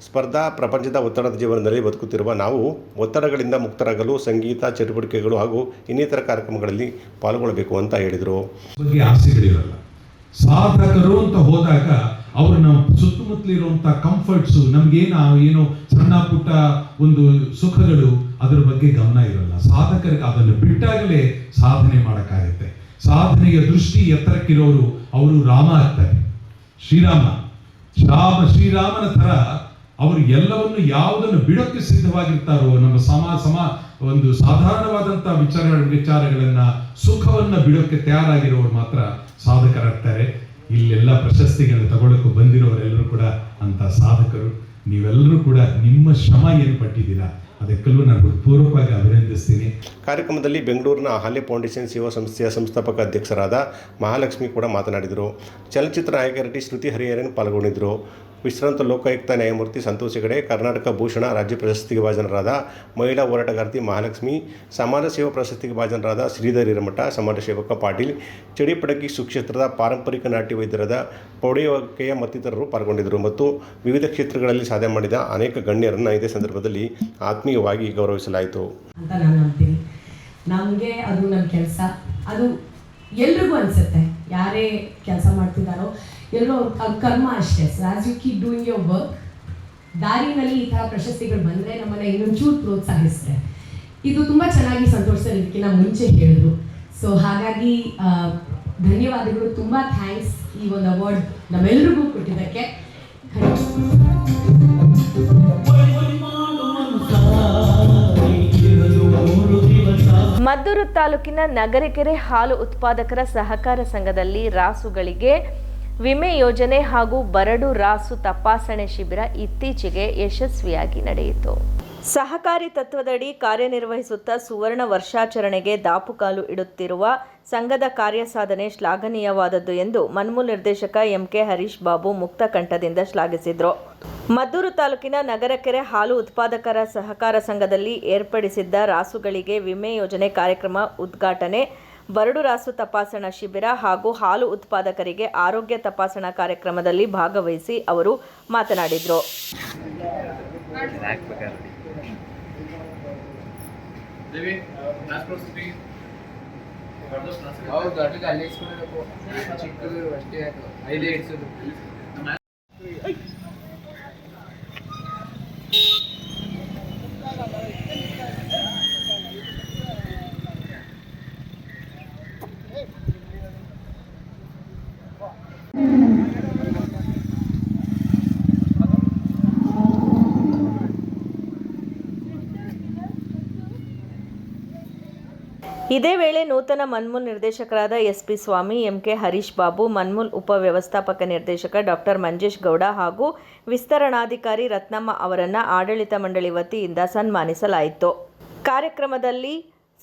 ಸ್ಪರ್ಧಾ ಪ್ರಪಂಚದ ಒತ್ತಡದ ಜೀವನದಲ್ಲಿ ಬದುಕುತ್ತಿರುವ ನಾವು ಒತ್ತಡಗಳಿಂದ ಮುಕ್ತರಾಗಲು ಸಂಗೀತ, ಚಟುವಟಿಕೆಗಳು ಹಾಗೂ ಇನ್ನಿತರ ಕಾರ್ಯಕ್ರಮಗಳಲ್ಲಿ ಪಾಲ್ಗೊಳ್ಳಬೇಕು ಅಂತ ಹೇಳಿದರು. ಸಾಧಕರು ಅಂತ ಹೋದಾಗ ಅವ್ರ ನಮ್ಮ ಸುತ್ತಮುತ್ತಲಿರುವಂಥ ಕಂಫರ್ಟ್ಸು ನಮಗೇನು ಏನು ಸಣ್ಣ ಪುಟ್ಟ ಒಂದು ಸುಖಗಳು ಅದರ ಬಗ್ಗೆ ಗಮನ ಇರಲ್ಲ. ಸಾಧಕರಿಗೆ ಅದನ್ನು ಬಿಟ್ಟಾಗಲೇ ಸಾಧನೆ ಮಾಡೋಕ್ಕಾಗುತ್ತೆ. ಸಾಧನೆಯ ದೃಷ್ಟಿ ಎತ್ತರಕ್ಕಿರೋರು ಅವರು ರಾಮ ಆಗ್ತಾರೆ. ಶ್ರೀರಾಮ. ರಾಮ ಶ್ರೀರಾಮನ ಥರ ಅವರು ಎಲ್ಲವನ್ನು ಯಾವುದನ್ನು ಬಿಡೋಕ್ಕೆ ಸಿದ್ಧವಾಗಿರ್ತಾರೋ ನಮ್ಮ ಸಮ ಸಮ ಒಂದು ಸಾಧಾರಣವಾದಂಥ ವಿಚಾರ ವಿಚಾರಗಳನ್ನ ಸುಖವನ್ನ ಬಿಡೋಕ್ಕೆ ತಯಾರಾಗಿರೋರು ಮಾತ್ರ ಸಾಧಕರಾಗ್ತಾರೆ. ಇಲ್ಲೆಲ್ಲ ಪ್ರಶಸ್ತಿಗಳನ್ನು ತಗೊಳ್ಳೋಕೆ ಬಂದಿರೋರೆಲ್ಲರೂ ಕೂಡ ಅಂತ ಸಾಧಕರು. ನೀವೆಲ್ಲರೂ ಕೂಡ ನಿಮ್ಮ ಶ್ರಮ ಏನು ಪಟ್ಟಿದ್ದೀರಾ? ಅದಕ್ಕೆಲ್ಲೂ ನಾನು ಹೃತ್ಪೂರ್ವಕವಾಗಿ ಅಭಿನಂದಿಸ್ತೀನಿ. ಕಾರ್ಯಕ್ರಮದಲ್ಲಿ ಬೆಂಗಳೂರಿನ ಅಹಲ್ಯ ಫೌಂಡೇಶನ್ ಸೇವಾ ಸಂಸ್ಥೆಯ ಸಂಸ್ಥಾಪಕ ಅಧ್ಯಕ್ಷರಾದ ಮಹಾಲಕ್ಷ್ಮಿ ಕೂಡ ಮಾತನಾಡಿದರು. ಚಲನಚಿತ್ರ ನಾಯಕ ಶ್ರುತಿ ಹರಿಹರನ್ ಪಾಲ್ಗೊಂಡಿದ್ದರು. ವಿಶ್ರಾಂತ ಲೋಕಾಯುಕ್ತ ನ್ಯಾಯಮೂರ್ತಿ ಸಂತೋಷ್ ಹೆಗಡೆ, ಕರ್ನಾಟಕ ಭೂಷಣ ರಾಜ್ಯ ಪ್ರಶಸ್ತಿಗೆ ಭಾಜನರಾದ ಮಹಿಳಾ ಹೋರಾಟಗಾರ್ತಿ ಮಹಾಲಕ್ಷ್ಮಿ, ಸಮಾಜ ಸೇವಾ ಪ್ರಶಸ್ತಿಗೆ ಭಾಜನರಾದ ಶ್ರೀಧರ್ ಹಿರಮಠ, ಸಮಾಜ ಸೇವಕ ಪಾಟೀಲ್, ಚಡಿಪಡಗಿ ಸುಕ್ಷೇತ್ರದ ಪಾರಂಪರಿಕ ನಾಟ್ಯ ವೈದ್ಯರಾದ ಪೌಡೆಯಕೆಯ ಮತ್ತಿತರರು ಪಾಲ್ಗೊಂಡಿದ್ದರು ಮತ್ತು ವಿವಿಧ ಕ್ಷೇತ್ರಗಳಲ್ಲಿ ಸಾಧನೆ ಮಾಡಿದ ಅನೇಕ ಗಣ್ಯರನ್ನು ಇದೇ ಸಂದರ್ಭದಲ್ಲಿ ಆತ್ಮೀಯವಾಗಿ ಗೌರವಿಸಲಾಯಿತು. ನಮಗೆ ಅದು ನಮ್ಮ ಕೆಲಸ. ಅದು ಎಲ್ರಿಗೂ ಅನಿಸುತ್ತೆ. ಯಾರೇ ಕೆಲಸ ಮಾಡ್ತಿದ್ದಾರೋ ಅವ್ರ ಕರ್ಮ ಅಷ್ಟೇ. Sir as you keep doing your work ದಾರಿನಲ್ಲಿ ಈ ಥರ ಪ್ರಶಸ್ತಿಗಳು ಬಂದರೆ ನಮ್ಮನ್ನು ಇನ್ನೊಂಚೂರು ಪ್ರೋತ್ಸಾಹಿಸ್ತಾರೆ. ಇದು ತುಂಬ ಚೆನ್ನಾಗಿ ಸಂತೋಷ ಸರ್ ಇದಕ್ಕಿಂತ ಮುಂಚೆ ಹೇಳಿದ್ರು. ಸೊ ಹಾಗಾಗಿ ಧನ್ಯವಾದಗಳು. ತುಂಬ ಥ್ಯಾಂಕ್ಸ್ ಈ ಒಂದು ಅವಾರ್ಡ್ ನಮ್ಮೆಲ್ಲರಿಗೂ ಕೊಟ್ಟಿದ್ದಕ್ಕೆ. ಮದ್ದೂರು ತಾಲೂಕಿನ ನಗರಕೆರೆ ಹಾಲು ಉತ್ಪಾದಕರ ಸಹಕಾರ ಸಂಘದಲ್ಲಿ ರಾಸುಗಳಿಗೆ ವಿಮೆ ಯೋಜನೆ ಹಾಗೂ ಬರಡು ರಾಸು ತಪಾಸಣೆ ಶಿಬಿರ ಇತ್ತೀಚೆಗೆ ಯಶಸ್ವಿಯಾಗಿ ನಡೆಯಿತು. ಸಹಕಾರಿ ತತ್ವದಡಿ ಕಾರ್ಯನಿರ್ವಹಿಸುತ್ತಾ ಸುವರ್ಣ ವರ್ಷಾಚರಣೆಗೆ ದಾಪುಕಾಲು ಇಡುತ್ತಿರುವ ಸಂಘದ ಕಾರ್ಯಸಾಧನೆ ಶ್ಲಾಘನೀಯವಾದದ್ದು ಎಂದು ಮನ್ಮೂಲ್ ನಿರ್ದೇಶಕ ಎಂಕೆ ಹರೀಶ್ ಬಾಬು ಮುಕ್ತ ಕಂಠದಿಂದ ಶ್ಲಾಘಿಸಿದರು. ಮದ್ದೂರು ತಾಲೂಕಿನ ನಗರಕೆರೆ ಹಾಲು ಉತ್ಪಾದಕರ ಸಹಕಾರ ಸಂಘದಲ್ಲಿ ಏರ್ಪಡಿಸಿದ್ದ ರಾಸುಗಳಿಗೆ ವಿಮೆ ಯೋಜನೆ ಕಾರ್ಯಕ್ರಮ ಉದ್ಘಾಟನೆ ಬರಡು ರಾಸು ತಪಾಸಣಾ ಶಿಬಿರ ಹಾಗೂ ಹಾಲು ಉತ್ಪಾದಕರಿಗೆ ಆರೋಗ್ಯ ತಪಾಸಣಾ ಕಾರ್ಯಕ್ರಮದಲ್ಲಿ ಭಾಗವಹಿಸಿ ಅವರು ಮಾತನಾಡಿದರು. ಚಿಕ್ಕದು ಅಷ್ಟೇ ಇದೇ ವೇಳೆ ನೂತನ ಮನ್ಮೂಲ್ ನಿರ್ದೇಶಕರಾದ S P Swamy, M K Harish Babu, Manmul ಉಪವ್ಯವಸ್ಥಾಪಕ ನಿರ್ದೇಶಕ ಡಾಕ್ಟರ್ ಮಂಜೇಶ್ ಗೌಡ ಹಾಗೂ ವಿಸ್ತರಣಾಧಿಕಾರಿ ರತ್ನಮ್ಮ ಅವರನ್ನು ಆಡಳಿತ ಮಂಡಳಿ ವತಿಯಿಂದ ಸನ್ಮಾನಿಸಲಾಯಿತು. ಕಾರ್ಯಕ್ರಮದಲ್ಲಿ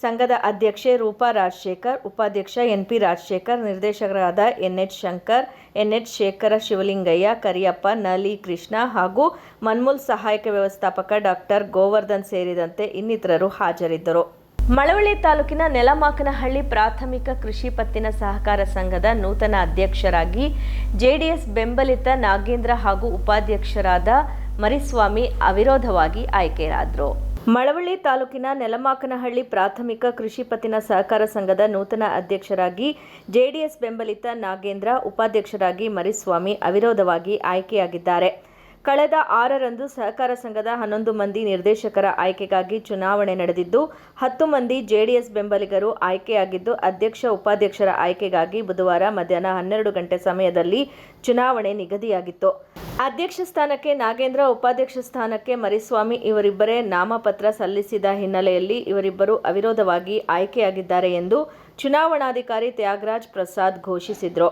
ಸಂಘದ ಅಧ್ಯಕ್ಷೆ ರೂಪಾ ರಾಜಶೇಖರ್, ಉಪಾಧ್ಯಕ್ಷ ಎನ್ ಪಿ ರಾಜಶೇಖರ್, ನಿರ್ದೇಶಕರಾದ N H Shankar, N H Shekhara Shivalingaiah, Kariyappa Nali Krishna ಹಾಗೂ ಮನ್ಮೂಲ್ ಸಹಾಯಕ ವ್ಯವಸ್ಥಾಪಕ ಡಾಕ್ಟರ್ ಗೋವರ್ಧನ್ ಸೇರಿದಂತೆ ಇನ್ನಿತರರು ಹಾಜರಿದ್ದರು. ಮಳವಳ್ಳಿ ತಾಲೂಕಿನ ನೆಲಮಾಕನಹಳ್ಳಿ ಪ್ರಾಥಮಿಕ ಕೃಷಿ ಪತ್ತಿನ ಸಹಕಾರ ಸಂಘದ ನೂತನ ಅಧ್ಯಕ್ಷರಾಗಿ ಜೆಡಿಎಸ್ ಬೆಂಬಲಿತ ನಾಗೇಂದ್ರ ಹಾಗೂ ಉಪಾಧ್ಯಕ್ಷರಾದ ಮರಿಸ್ವಾಮಿ ಅವಿರೋಧವಾಗಿ ಆಯ್ಕೆಯಾದರು. ಮಳವಳ್ಳಿ ತಾಲೂಕಿನ ನೆಲಮಾಕನಹಳ್ಳಿ ಪ್ರಾಥಮಿಕ ಕೃಷಿ ಪತ್ತಿನ ಸಹಕಾರ ಸಂಘದ ನೂತನ ಅಧ್ಯಕ್ಷರಾಗಿ ಜೆಡಿಎಸ್ ಬೆಂಬಲಿತ ನಾಗೇಂದ್ರ, ಉಪಾಧ್ಯಕ್ಷರಾಗಿ ಮರಿಸ್ವಾಮಿ ಅವಿರೋಧವಾಗಿ ಆಯ್ಕೆಯಾಗಿದ್ದಾರೆ. ಕಳೆದ ಆರರಂದು ಸಹಕಾರ ಸಂಘದ ಹನ್ನೊಂದು ಮಂದಿ ನಿರ್ದೇಶಕರ ಆಯ್ಕೆಗಾಗಿ ಚುನಾವಣೆ ನಡೆದಿದ್ದು, ಹತ್ತು ಮಂದಿ ಜೆಡಿಎಸ್ ಬೆಂಬಲಿಗರು ಆಯ್ಕೆಯಾಗಿದ್ದು, ಅಧ್ಯಕ್ಷ, ಉಪಾಧ್ಯಕ್ಷರ ಆಯ್ಕೆಗಾಗಿ ಬುಧವಾರ ಮಧ್ಯಾಹ್ನ ಹನ್ನೆರಡು ಗಂಟೆ ಸಮಯದಲ್ಲಿ ಚುನಾವಣೆ ನಿಗದಿಯಾಗಿತ್ತು. ಅಧ್ಯಕ್ಷ ಸ್ಥಾನಕ್ಕೆ ನಾಗೇಂದ್ರ, ಉಪಾಧ್ಯಕ್ಷ ಸ್ಥಾನಕ್ಕೆ ಮರಿಸ್ವಾಮಿ ಇವರಿಬ್ಬರೇ ನಾಮಪತ್ರ ಸಲ್ಲಿಸಿದ ಹಿನ್ನೆಲೆಯಲ್ಲಿ ಇವರಿಬ್ಬರು ಅವಿರೋಧವಾಗಿ ಆಯ್ಕೆಯಾಗಿದ್ದಾರೆ ಎಂದು ಚುನಾವಣಾಧಿಕಾರಿ ತ್ಯಾಗರಾಜ್ ಪ್ರಸಾದ್ ಘೋಷಿಸಿದರು.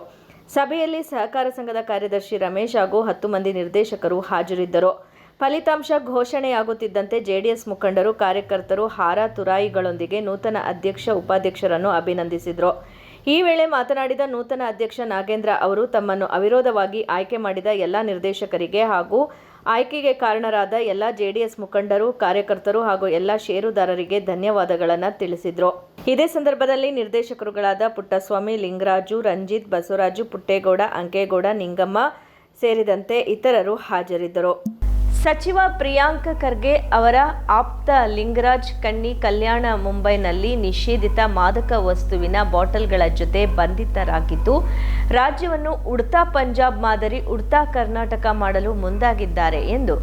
ಸಭೆಯಲ್ಲಿ ಸಹಕಾರ ಸಂಘದ ಕಾರ್ಯದರ್ಶಿ ರಮೇಶ್ ಹಾಗೂ ಹತ್ತು ಮಂದಿ ನಿರ್ದೇಶಕರು ಹಾಜರಿದ್ದರು. ಫಲಿತಾಂಶ ಘೋಷಣೆಯಾಗುತ್ತಿದ್ದಂತೆ ಜೆಡಿಎಸ್ ಮುಖಂಡರು, ಕಾರ್ಯಕರ್ತರು ಹಾರ ತುರಾಯಿಗಳೊಂದಿಗೆ ನೂತನ ಅಧ್ಯಕ್ಷ, ಉಪಾಧ್ಯಕ್ಷರನ್ನು ಅಭಿನಂದಿಸಿದರು. ಈ ವೇಳೆ ಮಾತನಾಡಿದ ನೂತನ ಅಧ್ಯಕ್ಷ ನಾಗೇಂದ್ರ ಅವರು, ತಮ್ಮನ್ನು ಅವಿರೋಧವಾಗಿ ಆಯ್ಕೆ ಮಾಡಿದ ಎಲ್ಲ ನಿರ್ದೇಶಕರಿಗೆ ಹಾಗೂ ಆಯ್ಕೆಗೆ ಕಾರಣರಾದ ಎಲ್ಲ ಜೆಡಿಎಸ್ ಮುಖಂಡರು, ಕಾರ್ಯಕರ್ತರು ಹಾಗೂ ಎಲ್ಲ ಷೇರುದಾರರಿಗೆ ಧನ್ಯವಾದಗಳನ್ನು ತಿಳಿಸಿದರು. ಇದೇ ಸಂದರ್ಭದಲ್ಲಿ ನಿರ್ದೇಶಕರುಗಳಾದ ಪುಟ್ಟಸ್ವಾಮಿ, ಲಿಂಗರಾಜು, ರಂಜಿತ್, ಬಸವರಾಜು, ಪುಟ್ಟೇಗೌಡ, ಅಂಕೇಗೌಡ, ನಿಂಗಮ್ಮ ಸೇರಿದಂತೆ ಇತರರು ಹಾಜರಿದ್ದರು. ಸಚಿವ ಪ್ರಿಯಾಂಕ ಖರ್ಗೆ ಅವರ ಆಪ್ತ ಲಿಂಗರಾಜ್ ಕಣ್ಣಿ ಕಲ್ಯಾಣ ಮುಂಬೈನಲ್ಲಿ ನಿಷೇಧಿತ ಮಾದಕ ವಸ್ತುವಿನ ಬಾಟಲ್ಗಳ ಜೊತೆ ಬಂಧಿತರಾಗಿದ್ದು, ರಾಜ್ಯವನ್ನು ಉಡ್ತಾ ಪಂಜಾಬ್ ಮಾದರಿ, ಉಡ್ತಾ ಕರ್ನಾಟಕ ಮಾಡಲು ಮುಂದಾಗಿದ್ದಾರೆ ಎಂದು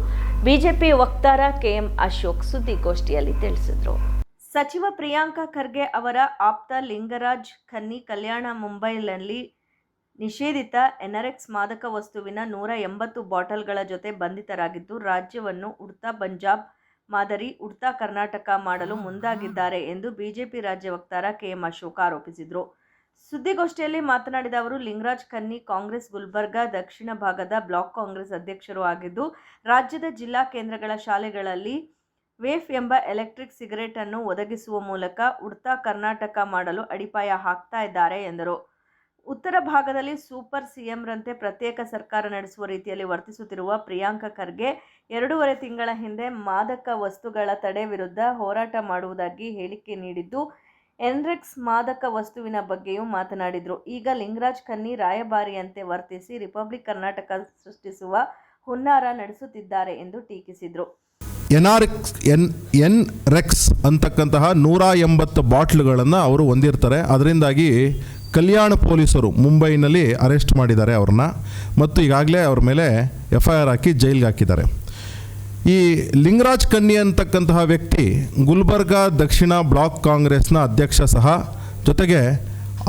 ಬಿಜೆಪಿ ವಕ್ತಾರ ಕೆಎಂ ಅಶೋಕ್ ಸುದ್ದಿಗೋಷ್ಠಿಯಲ್ಲಿ ತಿಳಿಸಿದರು. ಸಚಿವ ಪ್ರಿಯಾಂಕ ಖರ್ಗೆ ಅವರ ಆಪ್ತ ಲಿಂಗರಾಜ್ ಖನ್ನಿ ಕಲ್ಯಾಣ ಮುಂಬೈನಲ್ಲಿ ನಿಷೇಧಿತ ಎನರೆಕ್ಸ್ ಮಾದಕ ವಸ್ತುವಿನ ನೂರ ಎಂಬತ್ತು ಬಾಟಲ್ಗಳ ಜೊತೆ ಬಂಧಿತರಾಗಿದ್ದು, ರಾಜ್ಯವನ್ನು ಉಡ್ತಾ ಪಂಜಾಬ್ ಮಾದರಿ, ಉಡ್ತಾ ಕರ್ನಾಟಕ ಮಾಡಲು ಮುಂದಾಗಿದ್ದಾರೆ ಎಂದು ಬಿಜೆಪಿ ರಾಜ್ಯ ವಕ್ತಾರ ಕೆ ಎಂ ಅಶೋಕ ಆರೋಪಿಸಿದರು. ಸುದ್ದಿಗೋಷ್ಠಿಯಲ್ಲಿ ಮಾತನಾಡಿದ ಅವರು, ಲಿಂಗರಾಜ್ ಕನ್ನಿ ಕಾಂಗ್ರೆಸ್ ಗುಲ್ಬರ್ಗಾ, ದಕ್ಷಿಣ ಭಾಗದ ಬ್ಲಾಕ್ ಕಾಂಗ್ರೆಸ್ ಅಧ್ಯಕ್ಷರು ಆಗಿದ್ದು, ರಾಜ್ಯದ ಜಿಲ್ಲಾ ಕೇಂದ್ರಗಳ ಶಾಲೆಗಳಲ್ಲಿ ವೇಫ್ ಎಂಬ ಎಲೆಕ್ಟ್ರಿಕ್ ಸಿಗರೇಟನ್ನು ಒದಗಿಸುವ ಮೂಲಕ ಉಡ್ತಾ ಕರ್ನಾಟಕ ಮಾಡಲು ಅಡಿಪಾಯ ಹಾಕ್ತಾ ಇದ್ದಾರೆ ಎಂದರು. ಉತ್ತರ ಭಾಗದಲ್ಲಿ ಸೂಪರ್ ಸಿಎಂರಂತೆ ಪ್ರತ್ಯೇಕ ಸರ್ಕಾರ ನಡೆಸುವ ರೀತಿಯಲ್ಲಿ ವರ್ತಿಸುತ್ತಿರುವ ಪ್ರಿಯಾಂಕ ಖರ್ಗೆ ಎರಡೂವರೆ ತಿಂಗಳ ಹಿಂದೆ ಮಾದಕ ವಸ್ತುಗಳ ತಡೆ ವಿರುದ್ಧ ಹೋರಾಟ ಮಾಡುವುದಾಗಿ ಹೇಳಿಕೆ ನೀಡಿದ್ದು, ಎನ್ರೆಕ್ಸ್ ಮಾದಕ ವಸ್ತುವಿನ ಬಗ್ಗೆಯೂ ಮಾತನಾಡಿದರು. ಈಗ ಲಿಂಗರಾಜ್ ಖನ್ನಿ ರಾಯಭಾರಿಯಂತೆ ವರ್ತಿಸಿ ರಿಪಬ್ಲಿಕ್ ಕರ್ನಾಟಕ ಸೃಷ್ಟಿಸುವ ಹುನ್ನಾರ ನಡೆಸುತ್ತಿದ್ದಾರೆ ಎಂದು ಟೀಕಿಸಿದರು. ಎನಾರಿಕ್ಸ್ ಎನ್ ಎನ್ ರೆಕ್ಸ್ ಅಂತಕ್ಕಂತಹ ನೂರ ಎಂಬತ್ತು ಬಾಟ್ಲುಗಳನ್ನು ಅವರು ಹೊಂದಿರ್ತಾರೆ. ಅದರಿಂದಾಗಿ ಕಲ್ಯಾಣ ಪೊಲೀಸರು ಮುಂಬೈನಲ್ಲಿ ಅರೆಸ್ಟ್ ಮಾಡಿದ್ದಾರೆ ಅವ್ರನ್ನ ಮತ್ತು ಈಗಾಗಲೇ ಅವ್ರ ಮೇಲೆ ಎಫ್ ಐ ಆರ್ ಹಾಕಿ ಜೈಲಿಗೆ ಹಾಕಿದ್ದಾರೆ. ಈ ಲಿಂಗರಾಜ್ ಕನ್ನಿ ಅಂತಕ್ಕಂತಹ ವ್ಯಕ್ತಿ ಗುಲ್ಬರ್ಗಾ ದಕ್ಷಿಣ ಬ್ಲಾಕ್ ಕಾಂಗ್ರೆಸ್ನ ಅಧ್ಯಕ್ಷ ಸಹ, ಜೊತೆಗೆ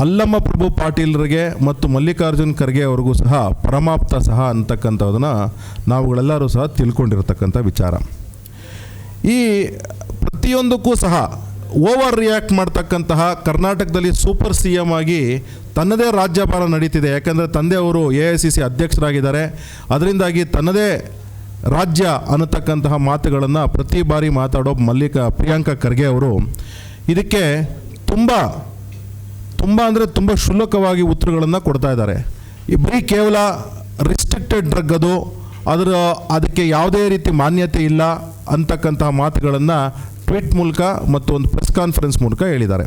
ಅಲ್ಲಮ್ಮ ಪ್ರಭು ಪಾಟೀಲ್ರಿಗೆ ಮತ್ತು ಮಲ್ಲಿಕಾರ್ಜುನ್ ಖರ್ಗೆ ಅವ್ರಿಗೂ ಸಹ ಪರಮಾಪ್ತ ಸಹ ಅಂತಕ್ಕಂಥದನ್ನು ನಾವುಗಳೆಲ್ಲರೂ ಸಹ ತಿಳ್ಕೊಂಡಿರ್ತಕ್ಕಂಥ ವಿಚಾರ. ಈ ಪ್ರತಿಯೊಂದಕ್ಕೂ ಸಹ ಓವರ್ ರಿಯಾಕ್ಟ್ ಮಾಡ್ತಕ್ಕಂತಹ ಕರ್ನಾಟಕದಲ್ಲಿ ಸೂಪರ್ ಸಿ ಎಂ ಆಗಿ ತನ್ನದೇ ರಾಜ್ಯಭಾರ ನಡೀತಿದೆ. ಯಾಕಂದರೆ ತಂದೆಯವರು ಎ ಐ ಸಿ ಸಿ ಅಧ್ಯಕ್ಷರಾಗಿದ್ದಾರೆ. ಅದರಿಂದಾಗಿ ತನ್ನದೇ ರಾಜ್ಯ ಅನ್ನತಕ್ಕಂತಹ ಮಾತುಗಳನ್ನು ಪ್ರತಿ ಬಾರಿ ಮಾತಾಡೋ ಮಲ್ಲಿಕ ಪ್ರಿಯಾಂಕ ಖರ್ಗೆ ಅವರು ಇದಕ್ಕೆ ತುಂಬ ತುಂಬ ಅಂದರೆ ತುಂಬ ಕ್ಷುಲ್ಲಕವಾಗಿ ಉತ್ತರಗಳನ್ನು ಕೊಡ್ತಾ ಇದ್ದಾರೆ. ಈ ಬರೀ ಕೇವಲ ರಿಸ್ಟ್ರಿಕ್ಟೆಡ್ ಡ್ರಗ್ ಅದು ಅದರ ಅದಕ್ಕೆ ಯಾವುದೇ ರೀತಿ ಮಾನ್ಯತೆ ಇಲ್ಲ ಅಂತಕ್ಕಂತಹ ಮಾತುಗಳನ್ನು ಟ್ವೀಟ್ ಮೂಲಕ ಮತ್ತು ಒಂದು ಪ್ರೆಸ್ ಕಾನ್ಫರೆನ್ಸ್ ಮೂಲಕ ಹೇಳಿದ್ದಾರೆ.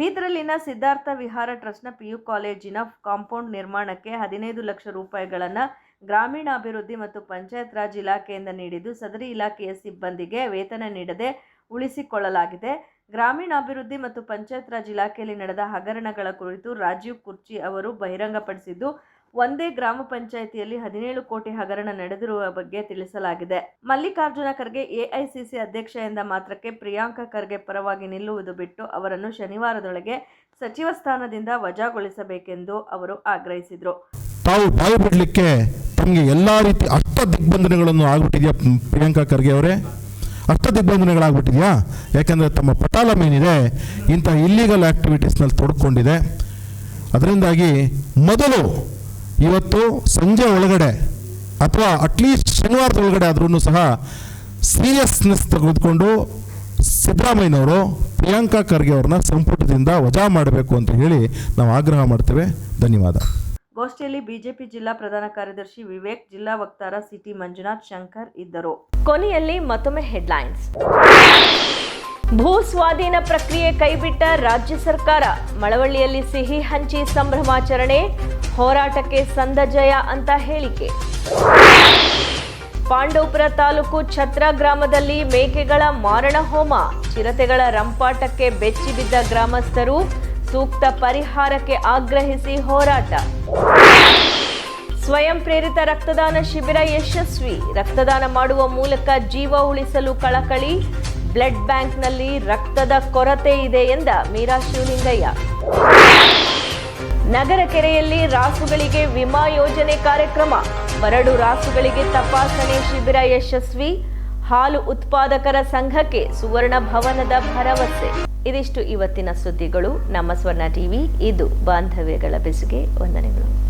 ಬೀದರಲ್ಲಿನ ಸಿದ್ಧಾರ್ಥ ವಿಹಾರ ಟ್ರಸ್ಟ್ನ ಪಿಯು ಕಾಲೇಜಿನ ಕಾಂಪೌಂಡ್ ನಿರ್ಮಾಣಕ್ಕೆ ಹದಿನೈದು ಲಕ್ಷ ರೂಪಾಯಿಗಳನ್ನು ಗ್ರಾಮೀಣಾಭಿವೃದ್ಧಿ ಮತ್ತು ಪಂಚಾಯತ್ ರಾಜ್ ಇಲಾಖೆಯಿಂದ ನೀಡಿದ್ದು ಸದರಿ ಇಲಾಖೆಯ ಸಿಬ್ಬಂದಿಗೆ ವೇತನ ನೀಡದೆ ಉಳಿಸಿಕೊಳ್ಳಲಾಗಿದೆ. ಗ್ರಾಮೀಣಾಭಿವೃದ್ಧಿ ಮತ್ತು ಪಂಚಾಯತ್ ರಾಜ್ ಇಲಾಖೆಯಲ್ಲಿ ನಡೆದ ಹಗರಣಗಳ ಕುರಿತು ರಾಜೀವ್ ಕುರ್ಚಿ ಅವರು ಬಹಿರಂಗಪಡಿಸಿದ್ದು ಒಂದೇ ಗ್ರಾಮ ಪಂಚಾಯಿತಿಯಲ್ಲಿ ಹದಿನೇಳು ಕೋಟಿ ಹಗರಣ ನಡೆದಿರುವ ಬಗ್ಗೆ ತಿಳಿಸಲಾಗಿದೆ. ಮಲ್ಲಿಕಾರ್ಜುನ ಖರ್ಗೆ ಎಐಸಿಸಿ ಅಧ್ಯಕ್ಷ ಎಂದ ಮಾತ್ರಕ್ಕೆ ಪ್ರಿಯಾಂಕ ಖರ್ಗೆ ಪರವಾಗಿ ನಿಲ್ಲುವುದು ಬಿಟ್ಟು ಅವರನ್ನು ಶನಿವಾರದೊಳಗೆ ಸಚಿವ ಸ್ಥಾನದಿಂದ ವಜಾಗೊಳಿಸಬೇಕೆಂದು ಅವರು ಆಗ್ರಹಿಸಿದರು. ತಾವು ಬಾಯಿ ಬಿಡಲಿಕ್ಕೆ ತಮಗೆ ಎಲ್ಲ ರೀತಿ ಅಷ್ಟ ದಿಗ್ಬಂಧನಗಳನ್ನು ಆಗ್ಬಿಟ್ಟಿದೆಯಾ ಪ್ರಿಯಾಂಕಾ ಖರ್ಗೆ ಅವರೇ? ಅಷ್ಟ ದಿಗ್ಬಂಧನಗಳಾಗ್ಬಿಟ್ಟಿದೆಯಾ? ಯಾಕೆಂದರೆ ತಮ್ಮ ಪಟಾಲ ಏನಿದೆ, ಇಂಥ ಇಲ್ಲೀಗಲ್ ಆ್ಯಕ್ಟಿವಿಟೀಸ್ನಲ್ಲಿ ತೊಡ್ಕೊಂಡಿದೆ. ಅದರಿಂದಾಗಿ ಮೊದಲು ಇವತ್ತು ಸಂಜೆ ಒಳಗಡೆ ಅಥವಾ ಅಟ್ಲೀಸ್ಟ್ ಶನಿವಾರದ ಒಳಗಡೆ ಆದ್ರೂ ಸಹ ಸೀರಿಯಸ್ನೆಸ್ ತೆಗೆದುಕೊಂಡು ಸಿದ್ದರಾಮಯ್ಯನವರು, ಪ್ರಿಯಾಂಕಾ ಖರ್ಗೆ ಅವ್ರನ್ನ ಸಂಪುಟದಿಂದ ವಜಾ ಮಾಡಬೇಕು ಅಂತ ಹೇಳಿ ನಾವು ಆಗ್ರಹ ಮಾಡ್ತೇವೆ. ಧನ್ಯವಾದ. ಗೋಷ್ಠಿಯಲ್ಲಿ ಬಿಜೆಪಿ ಜಿಲ್ಲಾ ಪ್ರಧಾನ ಕಾರ್ಯದರ್ಶಿ ವಿವೇಕ್, ಜಿಲ್ಲಾ ವಕ್ತಾರ ಸಿಟಿ ಮಂಜುನಾಥ್ ಶಂಕರ್ ಇದ್ದರು. ಕೊನೆಯಲ್ಲಿ ಮತ್ತೊಮ್ಮೆ ಹೆಡ್ಲೈನ್ಸ್ ಭೂ ಸ್ವಾಧೀನ ಪ್ರಕ್ರಿಯೆ ಕೈಬಿಟ್ಟ ರಾಜ್ಯ ಸರ್ಕಾರ ಮಳವಳ್ಳಿಯಲ್ಲಿ ಸಿಹಿ ಹಂಚಿ ಸಂಭ್ರಮಾಚರಣೆ, ಹೋರಾಟಕ್ಕೆ ಸಂದ ಜಯ ಅಂತ ಹೇಳಿಕೆ. ಪಾಂಡವಪುರ ತಾಲೂಕು ಛತ್ರ ಗ್ರಾಮದಲ್ಲಿ ಮೇಕೆಗಳ ಮಾರಣ ಹೋಮ, ಚಿರತೆಗಳ ರಂಪಾಟಕ್ಕೆ ಬೆಚ್ಚಿ ಬಿದ್ದ ಗ್ರಾಮಸ್ಥರು ಸೂಕ್ತ ಪರಿಹಾರಕ್ಕೆ ಆಗ್ರಹಿಸಿ ಹೋರಾಟ. ಸ್ವಯಂ ಪ್ರೇರಿತ ರಕ್ತದಾನ ಶಿಬಿರ ಯಶಸ್ವಿ, ರಕ್ತದಾನ ಮಾಡುವ ಮೂಲಕ ಜೀವ ಉಳಿಸಲು ಕಳಕಳಿ ಬ್ಲಡ್ ಬ್ಯಾಂಕ್ನಲ್ಲಿ ರಕ್ತದ ಕೊರತೆ ಇದೆ ಎಂದ ಮೀರಾ ಶಿವಲಿಂಗಯ್ಯ. ನಗರ ಕೆರೆಯಲ್ಲಿ ರಾಸುಗಳಿಗೆ ವಿಮಾ ಯೋಜನೆ ಕಾರ್ಯಕ್ರಮ. ಮರಡು ರಾಸುಗಳಿಗೆ ತಪಾಸಣೆ ಶಿಬಿರ ಯಶಸ್ವಿ. ಹಾಲು ಉತ್ಪಾದಕರ ಸಂಘಕ್ಕೆ ಸುವರ್ಣ ಭವನದ ಭರವಸೆ. ಇದಿಷ್ಟು ಇವತ್ತಿನ ಸುದ್ದಿಗಳು. ನಮ್ಮ ಸ್ವರ್ಣ ಟಿವಿ, ಇದು ಬಾಂಧವ್ಯಗಳ ಬೆಸುಗೆ. ವಂದನೆಗಳು.